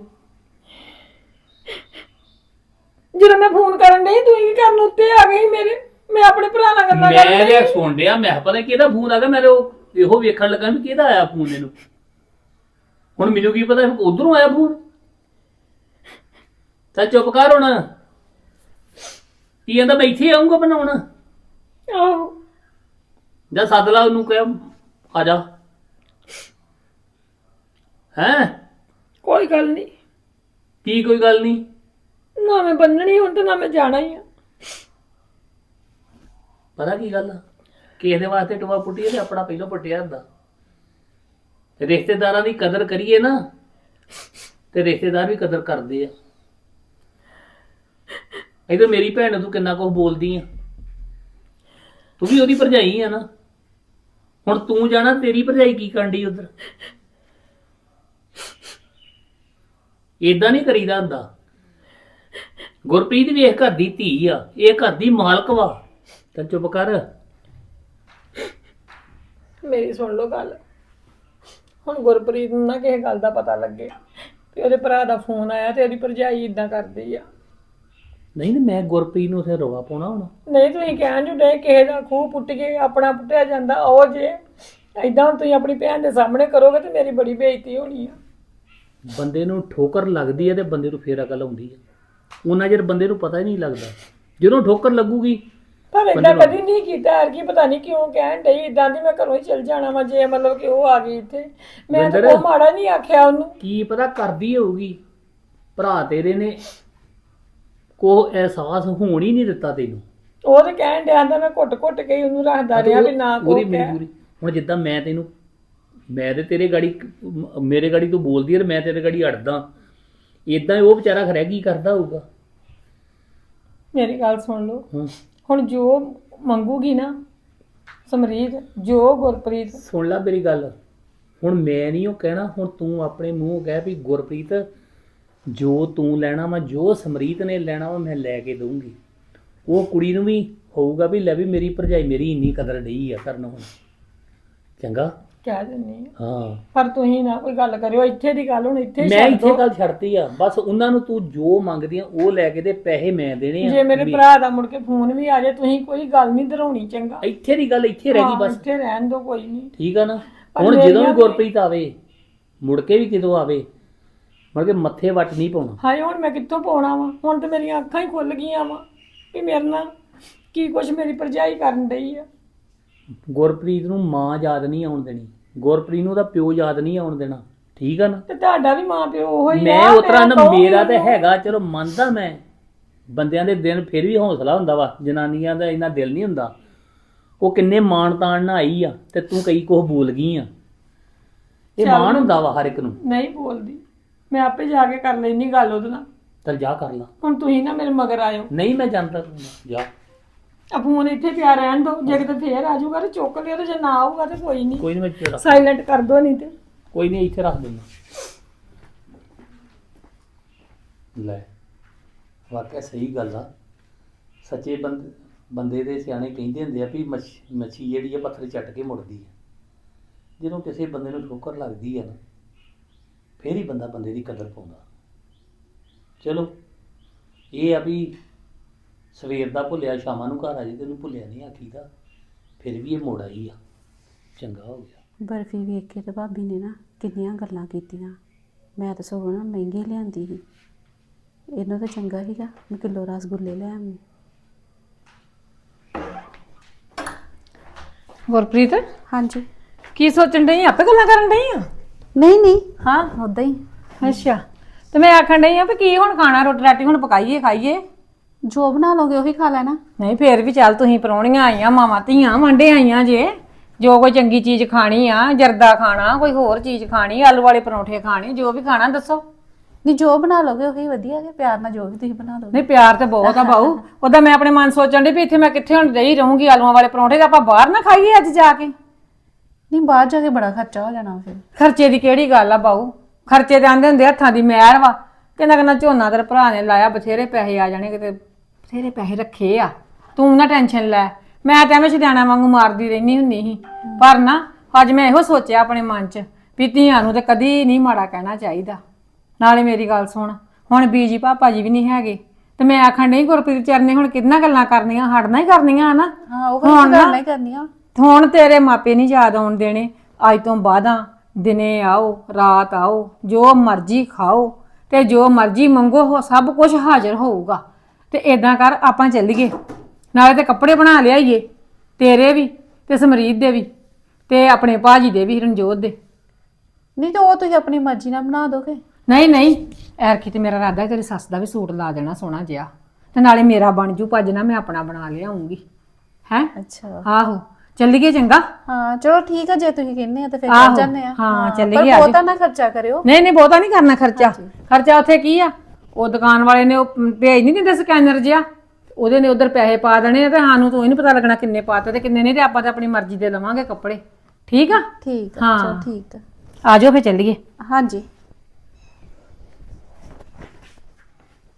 ਜਦੋਂ ਮੈਂ ਫੋਨ ਕਰਨ ਡਈ ਤੂੰ ਕੀ ਕਰਨ ਉੱਤੇ ਆ ਗਈ ਮੇਰੇ? ਮੈਂ ਆਪਣੇ ਭਰਾ ਨਾਲ ਗੱਲਾਂ ਮੈਂ ਕਰਦੀ ਜੇ ਸੁਣ ਰਿਹਾ ਮੈਂ ਕਿਹਾ ਪਤਾ ਨੀ ਕਿਹਦਾ ਫੋਨ ਆ ਗਿਆ ਮੈਂ ਤਾਂ ਉਹ ਇਹੋ ਵੇਖਣ ਲੱਗਾ ਵੀ ਕਿਹਦਾ ਆਇਆ ਫੋਨ ਇਹਨੂੰ ਹੁਣ ਮੈਨੂੰ ਕੀ ਪਤਾ ਉਧਰੋਂ ਆਇਆ ਫੋਨ? ਤਾਂ ਚੁੱਪ ਕਰ ਹੁਣ। ਕੀ ਕਹਿੰਦਾ ਮੈਂ ਇੱਥੇ ਆਉਂਗਾ ਬਣਾਉਣ? ਆਹੋ। ਜਾਂ ਸੱਦ ਲਾ ਉਹਨੂੰ ਕਹਿ ਆ ਜਾ। ਹੈਂ? ਕੋਈ ਗੱਲ ਨਹੀਂ। ਕੀ ਕੋਈ ਗੱਲ ਨਹੀਂ? ਨਾ ਮੈਂ ਬੰਨਣੀ ਹੁਣ ਤੇ ਨਾ ਮੈਂ ਜਾਣਾ ਹੀ ਆ। ਪਤਾ ਕੀ ਗੱਲ ਆ? ਕਿਸੇ ਦੇ ਵਾਸਤੇ ਟੋਆ ਪੁੱਟੀਏ ਤੇ ਆਪਣਾ ਪਹਿਲਾਂ ਪੁੱਟਿਆ ਹੁੰਦਾ। ਰਿਸ਼ਤੇਦਾਰਾਂ ਦੀ ਕਦਰ ਕਰੀਏ ਨਾ ਤੇ ਰਿਸ਼ਤੇਦਾਰ ਵੀ ਕਦਰ ਕਰਦੇ ਆ। ਇਧਰ ਮੇਰੀ ਭੈਣ ਨੂੰ ਤੂੰ ਕਿੰਨਾ ਕੁਝ ਬੋਲਦੀ ਆ। ਤੂੰ ਵੀ ਉਹਦੀ ਭਰਜਾਈ ਆ ਨਾ। ਹੁਣ ਤੂੰ ਜਾਣਾ, ਤੇਰੀ ਭਰਜਾਈ ਕੀ ਕਰਨ ਕਰਦੀ ਉਧਰ? ਇਦਾਂ ਨਹੀਂ ਕਰੀਦਾ ਹੁੰਦਾ। ਗੁਰਪ੍ਰੀਤ ਵੀ ਇਹ ਘਰ ਦੀ ਧੀ ਆ, ਇਹ ਘਰ ਦੀ ਮਾਲਕ ਵਾ। ਤਾਂ ਚੁੱਪ ਕਰ। ਮੇਰੀ ਸੁਣ ਲਓ ਗੱਲ। ਹੁਣ ਗੁਰਪ੍ਰੀਤ ਨੂੰ ਨਾ ਕਿਸੇ ਗੱਲ ਦਾ ਪਤਾ ਲੱਗੇ ਤੇ ਉਹਦੇ ਭਰਾ ਦਾ ਫੋਨ ਆਇਆ ਤੇ ਉਹਦੀ ਭਰਜਾਈ ਇਦਾਂ ਕਰਦੀ ਆ। ਨਹੀਂ ਨਾ ਮੈਂ ਗੁਰਪ੍ਰੀਤ ਨੂੰ ਉਥੇ ਰਵਾ ਪਾਉਣਾ ਹੁਣ। ਨਹੀਂ ਤੁਸੀਂ ਕਹਿਣ ਜੂ ਡੇ ਕਿਸੇ ਦਾ ਖੂਹ ਪੁੱਟ ਕੇ ਆਪਣਾ ਪੁੱਟਿਆ ਜਾਂਦਾ ਉਹ ਜੇ। ਐਦਾਂ ਹੁਣ ਤੁਸੀਂ ਆਪਣੀ ਭੈਣ ਦੇ ਸਾਹਮਣੇ ਕਰੋਗੇ ਤੇ ਮੇਰੀ ਬੜੀ ਬੇਇੱਜ਼ਤੀ ਹੋਣੀ ਆ। ਬੰਦੇ ਨੂੰ ਠੋਕਰ ਲੱਗਦੀ ਹੈ ਤੇ ਬੰਦੇ ਨੂੰ ਫੇਰ ਅਕਲ ਆਉਂਦੀ ਹੈ ਉਹਨਾਂ ਚਿਰ ਬੰਦੇ ਨੂੰ ਪਤਾ ਹੀ ਨਹੀਂ ਲੱਗਦਾ। ਜਦੋਂ ਠੋਕਰ ਲੱਗੂਗੀ ਪਰ ਏਦਾਂ ਕਦੀ ਨਹੀਂ ਕੀਤਾ ਯਾਰ ਕੀ ਪਤਾ ਨਹੀਂ ਕਿਉਂ ਕਹਿਣ ਡਈ ਇਦਾਂ ਦੀ ਮੈਂ ਘਰੋਂ ਹੀ ਚਲ ਜਾਣਾ ਵਾ ਜੇ ਮਤਲਬ ਕਿ ਉਹ ਆ ਗਈ ਇੱਥੇ। ਮੈਂ ਤਾਂ ਵਿੰਦਰ। ਕੋਈ ਮਾੜਾ ਨਹੀਂ ਆਖਿਆ ਉਹਨੂੰ। ਕੀ ਪਤਾ ਕਰਦੀ ਹੋਊਗੀ। ਭਰਾ ਤੇਰੇ ਨੇ ਕੋ ਅਹਿਸਾਸ ਹੋਣ ਹੀ ਨਹੀਂ ਦਿੱਤਾ ਤੈਨੂੰ। ਉਹ ਤਾਂ ਕਹਿਣ ਡਿਆ ਆਂਦਾ ਮੈਂ ਘੁੱਟ-ਘੁੱਟ ਕੇ ਹੀ ਉਹਨੂੰ ਰੱਖਦਾ ਰਿਹਾ ਵੀ ਨਾ ਕੋ ਉਹਦੀ ਮਜਬੂਰੀ। ਹੁਣ ਜਿੱਦਾਂ ਮੈਂ ਤੈਨੂੰ ਮੈਂ ਤੇ ਤੇਰੇ ਗਾੜੀ ਮ- ਮੇਰੇ ਗਾੜੀ ਤੂੰ ਬੋਲਦੀ ਹੈ ਮੈਂ ਤੇਰੇ ਗਾੜੀ ਅੜਦਾ। ਇਦਾਂ ਉਹ ਵਿਚਾਰਾ ਖਰਿਆ ਕੀ ਕਰਦਾ ਹੋਊਗਾ? ਮੇਰੀ ਗੱਲ ਸੁਣ ਲਓ। ਹਾਂ। ਹੁਣ ਜੋ ਮੰਗੂਗੀ ਨਾ ਸਮਰੀਤ ਜੋ ਗੁਰਪ੍ਰੀਤ। ਸੁਣ ਲੈ ਮੇਰੀ ਗੱਲ। ਹੁਣ ਮੈਂ ਨਹੀਂ ਉਹ ਕਹਿਣਾ ਹੁਣ ਤੂੰ ਆਪਣੇ ਮੂੰਹ ਕਹਿ ਵੀ ਗੁਰਪ੍ਰੀਤ ਜੋ ਤੂੰ ਲੈਣਾ ਵਾ ਜੋ ਸਮਰੀਤ ਨੇ ਲੈਣਾ ਵਾ ਮੈਂ ਲੈ ਕੇ ਦਊਂਗੀ। ਉਹ ਕੁੜੀ ਨੂੰ ਵੀ ਹੋਊਗਾ ਵੀ ਲੈ ਵੀ ਮੇਰੀ ਭਰਜਾਈ ਮੇਰੀ ਇੰਨੀ ਕਦਰ ਡਈ ਆ ਕਰਨ ਹੁਣ। ਚੰਗਾ? ਕਹਿ ਦਿੰਨੀ ਆ। ਹਾਂ। ਪਰ ਤੁਸੀਂ ਨਾ ਕੋਈ ਗੱਲ ਕਰਿਓ ਇੱਥੇ ਦੀ ਗੱਲ ਹੁਣ ਇੱਥੇ ਹੀ ਮੈਂ ਛੱਡ ਇੱਥੇ ਦਿਓ। ਗੱਲ ਛੱਡਤੀ ਆ ਬਸ ਉਹਨਾਂ ਨੂੰ ਤੂੰ ਜੋ ਮੰਗਦੀਆਂ ਉਹ ਲੈ ਕੇ ਤੇ ਪੈਸੇ ਮੈਂ ਦੇਣੇ ਆ। ਜੇ ਮੇਰੇ ਵੀ ਭਰਾ ਦਾ ਮੁੜ ਕੇ ਫੋਨ ਵੀ ਆ ਜਾਏ ਤੁਸੀਂ ਕੋਈ ਗੱਲ ਨਹੀਂ ਧਰਾਉਣੀ ਚੰਗਾ। ਇੱਥੇ ਦੀ ਗੱਲ ਇੱਥੇ ਰਹਿ ਗਈ ਹਾਂ, ਬਸ। ਇੱਥੇ ਰਹਿਣ ਦੋ ਕੋਈ ਨਹੀਂ। ਠੀਕ ਆ ਨਾ? ਪਰ ਹੁਣ ਜਦੋਂ ਵੀ ਮੇਰੀਆਂ ਵੀ- ਗੁਰਪ੍ਰੀਤ ਆਵੇ ਮੁੜ ਕੇ ਵੀ ਕਿਦੋਂ ਆਵੇ ਮਤਲਬ ਕਿ ਮੱਥੇ ਵੱਟ ਨਹੀਂ ਪਾਉਣਾ। ਹਾਏ ਹੁਣ ਮੈਂ ਕਿੱਥੋਂ ਪਾਉਣਾ ਵਾ? ਹੁਣ ਤੇ ਮੇਰੀਆਂ ਅੱਖਾਂ ਹੀ ਖੁੱਲ ਗਈਆਂ ਵਾ ਵੀ ਮੇਰੇ ਨਾਲ ਕੀ ਕੁਛ ਮੇਰੀ ਭਰਜਾਈ ਕਰਨ ਡਈ ਆ। ਗੁਰਪ੍ਰੀਤ ਨੂੰ ਮਾਂ ਯਾਦ ਨਹੀਂ ਆਉਣ ਦੇਣੀ। ਗੁਰਪ੍ਰੀਤ ਨੂੰ ਉਹਦਾ ਪਿਓ ਯਾਦ ਨਹੀਂ ਆਉਣ ਦੇਣਾ। ਠੀਕ ਆ ਨਾ? ਤੇ ਤੁਹਾਡਾ ਵੀ ਮਾਂ ਪਿਓ ਉਹੀ ਆ ਮੈਂ ਉਤਰਾ ਨਾ ਕਹੂੰਗੀ ਮੇਰਾ ਤੇ ਉਹਨੂੰ। ਹੈਗਾ ਚਲੋ ਮੰਨਦਾ ਮੈਂ। ਬੰਦਿਆਂ ਦੇ ਦਿਨ ਫਿਰ ਵੀ ਹੌਸਲਾ ਹੁੰਦਾ ਵਾ ਜਨਾਨੀਆਂ ਦਾ ਇੰਨਾ ਦਿਲ ਨਹੀਂ ਹੁੰਦਾ। ਉਹ ਕਿੰਨੇ ਮਾਣ ਤਾਣ ਨਾਲ ਆਈ ਆ ਤੇ ਤੂੰ ਕਈ ਕੁਝ ਬੋਲ ਗਈ ਆ। ਇਹ ਚੱਲ। ਮਾਣ ਹੁੰਦਾ ਵਾ ਹਰ ਇੱਕ ਨੂੰ। ਨਹੀਂ ਬੋਲਦੀ। ਮੈਂ ਆਪੇ ਜਾ ਕੇ ਕਰ ਲੈਣੀ ਗੱਲ ਉਹਦੇ ਨਾਲ। ਚਲ ਜਾ ਕਰ ਲਾ। ਹੁਣ ਤੁਸੀਂ ਨਾ ਮੇਰੇ ਮਗਰ ਆਇਓ। ਨਹੀਂ ਮੈਂ ਜਾਂਦਾ ਜਾ। ਆ ਫੋਨ ਇੱਥੇ ਪਿਆ ਰਹਿਣ ਦੋ ਜੇ ਕਿਤੇ ਫੇਰ ਆ ਜਾਊਗਾ ਤੇ ਚੁੱਕ ਲਿਓ ਤੇ ਜੇ ਨਾ ਆਊਗਾ ਤੇ ਕੋਈ ਨਹੀਂ। ਕੋਈ ਨਹੀਂ ਮੈਂ ਸਾਇਲੈਂਟ ਕਰ ਦੋ ਨਹੀਂ ਤੇ। ਕੋਈ ਨਹੀਂ ਇੱਥੇ ਰੱਖ ਦਿੰਦਾ। ਲੈ ਵਾਕਿਆ ਸਹੀ ਗੱਲ ਆ। ਸੱਚੇ ਬੰਦੇ ਬੰਦੇ ਦੇ ਸਿਆਣੇ ਕਹਿੰਦੇ ਹੁੰਦੇ ਆ ਵੀ ਮੱਛ- ਮੱਛੀ ਜਿਹੜੀ ਆ ਪੱਥਰ ਚੱਟ ਕੇ ਮੁੜਦੀ ਆ। ਜਦੋਂ ਕਿਸੇ ਬੰਦੇ ਨੂੰ ਠੋਕਰ ਲੱਗਦੀ ਆ ਨਾ ਫੇਰ ਹੀ ਬੰਦਾ ਬੰਦੇ ਦੀ ਕਦਰ ਪਾਉਂਦਾ। ਚਲੋ ਇਹ ਆ ਵੀ ਸਵੇਰ ਦਾ ਭੁੱਲਿਆ ਸ਼ਾਮਾਂ ਨੂੰ ਘਰ ਆ ਜੇ ਤੈਨੂੰ ਭੁੱਲਿਆ ਨਹੀਂ ਆਖੀਦਾ ਫਿਰ ਵੀ ਇਹ ਮੋੜ ਆਈ ਆ। ਚੰਗਾ ਹੋ ਗਿਆ। ਬਰਫੀ ਵੇਖ ਕੇ ਤੇ ਭਾਬੀ ਨੇ ਨਾ ਕਿੰਨੀਆਂ ਗੱਲਾਂ ਕੀਤੀਆਂ। ਮੈਂ ਤਾਂ ਸਗੋਂ ਨਾ ਮਹਿੰਗੀ ਲਿਆਂਦੀ ਸੀ। ਇਹਨੂੰ ਤਾਂ ਚੰਗਾ ਸੀਗਾ ਮੈਂ ਕਿਲੋ ਰਸਗੁੱਲੇ ਲੈ ਆਵੀਂ। ਗੁਰਪ੍ਰੀਤ? ਹਾਂਜੀ। ਕੀ ਸੋਚਣ ਡਈ ਆਪੇ ਗੱਲਾਂ ਕਰਨ ਡਈ ਆ? ਨਹੀਂ ਨਹੀਂ। ਹਾਂ ਉਦਾਂ ਹੀ। ਅੱਛਾ। ਤੇ ਮੈਂ ਆਖਣ ਡਈ ਆ ਵੀ ਕੀ ਹੁਣ ਖਾਣਾ ਰੋਟੀ ਰਾਟੀ ਹੁਣ ਪਕਾਈਏ ਖਾਈਏ? ਜੋ ਬਣਾ ਲੋਗੇ ਉਹੀ ਖਾ ਲੈਣਾ। ਨਹੀਂ ਫੇਰ ਵੀ ਚੱਲ ਤੁਸੀਂ ਪਰੌਣੀਆਂ ਆਈਆਂ ਮਾਵਾਂ ਧੀਆਂ ਵਾਂਡੇ ਆਈਆਂ ਜੇ। ਜੋ ਕੋਈ ਚੰਗੀ ਚੀਜ਼ ਖਾਣੀ ਆ ਜਰਦਾ ਖਾਣਾ ਕੋਈ ਹੋਰ ਚੀਜ਼ ਖਾਣੀ ਆਲੂ ਵਾਲੇ ਪਰੌਂਠੇ ਖਾਣੇ ਜੋ ਵੀ ਖਾਣਾ ਦੱਸੋ। ਨਹੀਂ ਜੋ ਬਣਾ ਲੋਗੇ ਉਹੀ ਵਧੀਆ ਹੈ ਪਿਆਰ ਨਾਲ ਜੋ ਵੀ ਤੁਸੀਂ ਬਣਾ ਲੋਗੇ ਨਹੀਂ ਪਿਆਰ ਤੇ ਬਹੁਤ ਆ ਬਾਊ। ਉਹਦਾ ਮੈਂ ਆਪਣੇ ਮਨ ਸੋਚਣ ਡਈ ਵੀ ਇੱਥੇ ਮੈਂ ਕਿੱਥੇ ਹੁਣ ਰਹੀ ਰਹੂੰਗੀ ਆਲੂਆਂ ਵਾਲੇ ਪਰੌਂਠੇ ਤੇ ਆਪਾਂ ਬਾਹਰ ਨਾ ਖਾਈਏ ਅੱਜ ਜਾ ਕੇ। ਨਹੀਂ ਬਾਹਰ ਜਾ ਕੇ ਬੜਾ ਖਰਚਾ ਹੋ ਜਾਣਾ ਫਿਰ। ਖਰਚੇ ਦੀ ਕਿਹੜੀ ਗੱਲ ਆ ਬਾਊ? ਖਰਚੇ ਤੇ ਆਂਦੇ ਹੁੰਦੇ ਹੱਥਾਂ ਦੀ ਮੈਲ ਵਾ। ਕਹਿੰਦਾ ਕਹਿੰਦਾ ਝੋਨਾ ਤੇਰੇ ਭਰਾ ਨੇ ਲਾਇਆ ਬਥੇਰੇ ਪੈਸੇ ਆ ਜਾਣੇ ਕਿਤੇ। ਬਥੇਰੇ ਪੈਸੇ ਰੱਖੇ ਆ। ਤੂੰ ਨਾ ਟੈਨਸ਼ਨ ਲੈ। ਮੈਂ ਤਾਂ ਐਵੇਂ ਛਡਾਣਾ ਵਾਂਗੂ ਮਾਰਦੀ ਰਹਿਨੀ ਹੁੰਨੀ ਸੀ। ਪਰ ਨਾ ਅੱਜ ਮੈਂ ਇਹੋ ਸੋਚਿਆ ਆਪਣੇ ਮਨ 'ਚ ਵੀ ਧੀਆਂ ਨੂੰ ਤੇ ਕਦੀ ਨਹੀਂ ਮਾੜਾ ਕਹਿਣਾ ਚਾਹੀਦਾ। ਨਾਲੇ ਮੇਰੀ ਗੱਲ ਸੁਣ ਹੁਣ ਬੀਜੀ ਪਾਪਾ ਜੀ ਵੀ ਨਹੀਂ ਹੈਗੇ। ਤੇ ਮੈਂ ਆਖਣ ਨਹੀਂ ਗੁਰਪ੍ਰੀਤ ਚਰਨੇ ਹੁਣ ਕਿੰਨਾ ਗੱਲਾਂ ਕਰਨੀਆਂ ਹੜਨਾ ਹੀ ਕਰਨੀਆਂ ਹਨਾ। ਹਾਂ ਉਹ ਗੱਲਾਂ ਹੀ ਕਰਨੀਆਂ। ਹੁਣ ਤੇਰੇ ਮਾਪੇ ਨਹੀਂ ਯਾਦ ਆਉਣ ਦੇਣੇ। ਅੱਜ ਤੋਂ ਬਾਅਦਾਂ ਦਿਨੇ ਆਓ ਰਾਤ ਆਓ ਜੋ ਮਰਜ਼ੀ ਖਾਓ ਤੇ ਜੋ ਮਰਜ਼ੀ ਮੰਗੋ ਹੋ ਸਭ ਕੁਝ ਹਾਜ਼ਰ ਹੋਊਗਾ। ਤੇ ਇਦਾਂ ਕਰ ਆਪਾਂ ਚੱਲੀਏ। ਨਾਲੇ ਤੇ ਕੱਪੜੇ ਬਣਾ ਲਿਆਈਏ ਤੇਰੇ ਵੀ ਤੇ ਸਮਰੀਤ ਦੇ ਵੀ ਤੇ ਆਪਣੇ ਭਾਜੀ ਦੇ ਵੀ ਰਣਜੋਤ ਦੇ। ਨਹੀਂ ਤਾਂ ਉਹ ਤੁਸੀਂ ਆਪਣੀ ਮਰਜ਼ੀ ਨਾਲ ਬਣਾ ਦੋਗੇ। ਨਹੀਂ ਨਹੀਂ ਐਰਖੀ ਤੇ ਮੇਰਾ ਇਰਾਦਾ ਤੇਰੀ ਸੱਸ ਦਾ ਵੀ ਸੂਟ ਲਾ ਦੇਣਾ ਸੋਹਣਾ ਜਿਹਾ। ਤੇ ਨਾਲੇ ਮੇਰਾ ਬਣ ਜੂ ਭੱਜ ਨਾ ਮੈਂ ਆਪਣਾ ਬਣਾ ਲਿਆਉਂਗੀ। ਹੈ? ਅੱਛਾ। ਆਹੋ। ਚੱਲੀਏ ਚੰਗਾ? ਹਾਂ ਚਲੋ ਠੀਕ ਆ ਜੇ ਤੁਸੀਂ ਕਹਿੰਦੇ ਆ ਤਾਂ ਫਿਰ ਆਹੋ, ਚੱਲ ਜਾਂਦੇ ਆ। ਹਾਂ, ਚੱਲੀਏ ਪਰ ਅੱਜ। ਬਹੁਤਾ ਨਾ ਖਰਚਾ ਕਰਿਓ। ਨਹੀਂ ਨਹੀਂ ਬਹੁਤਾ ਨਹੀਂ ਕਰਨਾ ਖਰਚਾ। ਖਰਚਾ ਉੱਥੇ ਕੀ ਆ? ਉਹ ਦੁਕਾਨ ਵਾਲੇ ਨੇ ਉਹ ਭੇਜ ਨਹੀਂ ਦਿੰਦੇ ਸਕੈਨਰ ਜਿਹਾ। ਉਹਦੇ ਨੇ ਉਧਰ ਪੈਸੇ ਪਾ ਦੇਣੇ ਆ ਤੇ ਸਾਨੂੰ ਤਾਂ ਉਹ ਨਹੀਂ ਪਤਾ ਲੱਗਣਾ ਕਿੰਨੇ ਪਾਤੇ ਤੇ ਕਿੰਨੇ ਨਹੀਂ ਤੇ ਆਪਾਂ ਤਾਂ ਆਪਣੀ ਮਰਜ਼ੀ ਦੇ ਲਵਾਂਗੇ ਕੱਪੜੇ। ਠੀਕ ਆ? ਠੀਕ ਆ ਹਾਂ। ਚਲੋ ਠੀਕ ਆ। ਆ ਜਾਓ ਫੇ ਚੱਲੀਏ। ਹਾਂਜੀ।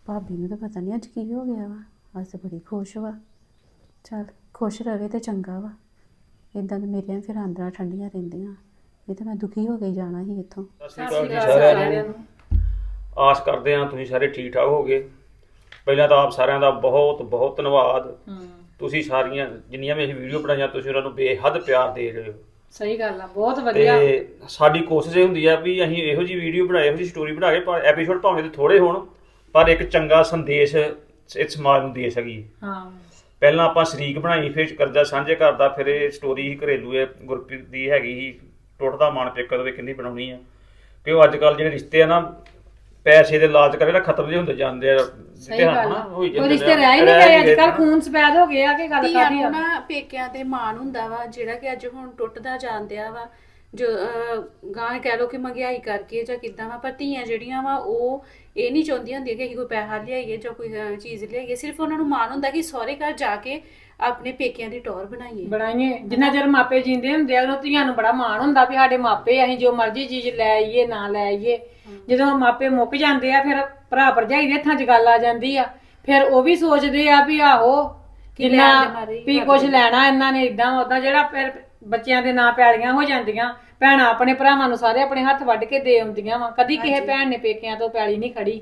ਭਾਬੀ ਨੂੰ ਤਾਂ ਪਤਾ ਨਹੀਂ ਅੱਜ ਕੀ ਹੋ ਗਿਆ ਵਾ। ਅੱਜ ਤਾਂ ਬੜੀ ਖੁਸ਼ ਵਾ। ਚਲ ਖੁਸ਼ ਰਵੇ ਤੇ ਚੰਗਾ ਵਾ। ਇਦਾਂ ਤਾਂ ਮੇਰੀਆਂ ਫਿਰ ਅੰਦਰਾਂ ਠੰਡੀਆਂ ਰਹਿੰਦੀਆਂ। ਇਹ ਤਾਂ ਮੈਂ ਦੁਖੀ ਹੋ ਕੇ ਜਾਣਾ ਸੀ ਇੱਥੋਂ। ਸਤਿ ਸ਼੍ਰੀ ਅਕਾਲ ਜੀ ਸਾਰਿਆਂ ਨੂੰ। ਆਸ ਕਰਦੇ ਹਾਂ ਤੁਸੀਂ ਸਾਰੇ ਠੀਕ ਠਾਕ ਹੋਗੇ। ਪਹਿਲਾਂ ਤਾਂ ਆਪ ਸਾਰਿਆਂ ਦਾ ਬਹੁਤ ਬਹੁਤ ਧੰਨਵਾਦ। ਤੁਸੀਂ ਸਾਰੀਆਂ ਜਿੰਨੀਆਂ ਵੀ ਅਸੀਂ ਵੀਡੀਓ ਬਣਾਈਆਂ ਤੁਸੀਂ ਉਹਨਾਂ ਨੂੰ ਬੇਹੱਦ ਪਿਆਰ ਦੇ ਰਹੇ ਹੋ। ਸਹੀ ਗੱਲ ਆ ਬਹੁਤ ਤੇ ਸਾਡੀ ਕੋਸ਼ਿਸ਼ ਇਹ ਹੁੰਦੀ ਆ ਵੀ ਅਸੀਂ ਇਹੋ ਜੀ ਵੀਡੀਓ ਬਣਾਏ ਇਹੋ ਜੀ ਸਟੋਰੀ ਬਣਾ ਕੇ ਪਰ ਐਪੀਸੋਡ ਭਾਵੇਂ ਤੇ ਥੋੜੇ ਹੋਣ ਪਰ ਇੱਕ ਚੰਗਾ ਸੰਦੇਸ਼ ਇਸ ਸਮਾਜ ਨੂੰ ਦੇ ਸਕੀਏ। ਹਾਂ। ਪਹਿਲਾਂ ਆਪਾਂ ਸ਼ਰੀਕ ਬਣਾਈ ਫਿਰ ਕਰਜ਼ਾ ਸਾਂਝੇ ਘਰ ਦਾ ਫਿਰ ਇਹ ਸਟੋਰੀ ਹੀ ਘਰੇਲੂ ਹੈ ਗੁਰਪ੍ਰੀਤ ਦੀ ਹੈਗੀ ਸੀ ਟੁੱਟਦਾ ਮਨ ਪੇਕਾ ਦੇ ਕਿੰਨੀ ਬਣਾਉਣੀ ਆ ਕਿ ਉਹ ਅੱਜ ਕੱਲ ਜਿਹੜੇ ਰਿਸ਼ਤੇ ਆ ਨਾ ਪੈਸੇ ਦੇ ਲਾਲਚ ਕਰਕੇ ਨਾ ਖਤਮ ਜਿਹੇ ਹੁੰਦੇ ਜਾਂਦੇ ਆ ਸਹੀ ਗੱਲ ਆ ਹੋਈ ਉਹ ਰਿਸ਼ਤੇ। ਰਹਿ ਹੀ ਨਹੀਂ ਗਏ ਅੱਜ ਕੱਲ। ਖੂਨ ਸਫੈਦ ਹੋ ਗਿਆ ਕਿ ਗੱਲ ਧੀਆਂ ਕਾਦੀ ਆ ਨਾ ਪੇਕਿਆਂ ਤੇ ਮਾਣ ਹੁੰਦਾ ਵਾ ਜਿਹੜਾ ਕਿ ਅੱਜ ਹੁਣ ਟੁੱਟਦਾ ਜਾਂਦਿਆ ਵਾ ਜੋ ਗਾਂ ਕਹਿ ਲੋ ਕਿ ਮਹਿੰਗਾਈ ਕਰਕੇ ਜਾਂ ਕਿੱਦਾਂ ਵਾ ਪਰ ਧੀਆਂ ਜਿਹੜੀਆਂ ਵਾ ਉਹ ਇਹ ਨਹੀਂ ਚਾਹੁੰਦੀਆਂ ਹੁੰਦੀਆਂ ਕਿ ਅਸੀਂ ਕੋਈ ਪੈਸਾ ਲਿਆਈਏ ਜਾਂ ਕੋਈ ਚੀਜ਼ ਲਿਆਈਏ। ਸਿਰਫ ਉਹਨਾਂ ਨੂੰ ਮਾਣ ਹੁੰਦਾ ਕਿ ਸਹੁਰੇ ਘਰ ਜਾ ਕੇ ਆਪਣੇ ਪੇਕਿਆਂ ਦੀ ਟੌਰ ਬਣਾਈਏ। ਬਣਾਈਏ। ਜਿੰਨਾ ਚਿਰ ਮਾਪੇ ਜਿੰਦੇ ਹੁੰਦੇ ਆ ਉਦੋਂ ਧੀਆਂ ਨੂੰ ਬੜਾ ਮਾਣ ਹੁੰਦਾ ਵੀ ਸਾਡੇ ਮਾਪੇ ਅਸੀਂ ਜੋ ਮਰਜ਼ੀ ਚੀਜ਼ ਲੈ ਆਈਏ ਨਾ ਲੈ ਆਈਏ। ਜਦੋਂ ਮਾਪੇ ਮੁੱਕ ਜਾਂਦੇ ਆ ਫਿਰ ਭਰਾ ਭਰਜਾਈ ਦੇ ਹੱਥਾਂ 'ਚ ਗੱਲ ਆ ਜਾਂਦੀ ਆ। ਫਿਰ ਉਹ ਵੀ ਸੋਚਦੇ ਆ ਵੀ ਆਹੋ ਕਿੰਨਾ ਵੀ ਕੁਝ ਲੈਣਾ ਇਹਨਾਂ ਨੇ ਇਦਾਂ ਉਦਾਂ ਜਿਹੜਾ ਫਿਰ ਬੱਚਿਆਂ ਦੇ ਨਾਂ ਪੈਲੀਆਂ ਹੋ ਜਾਂਦੀਆਂ। ਭੈਣਾਂ ਆਪਣੇ ਭਰਾਵਾਂ ਨੂੰ ਸਾਰੇ ਆਪਣੇ ਹੱਥ ਵੱਢ ਕੇ ਦੇ ਆਉਂਦੀਆਂ ਵਾ। ਕਦੀ ਕਿਸੇ ਭੈਣ ਨੇ ਪੇਕਿਆਂ ਤੋਂ ਪੈਲੀ ਨਹੀਂ ਖੜੀ।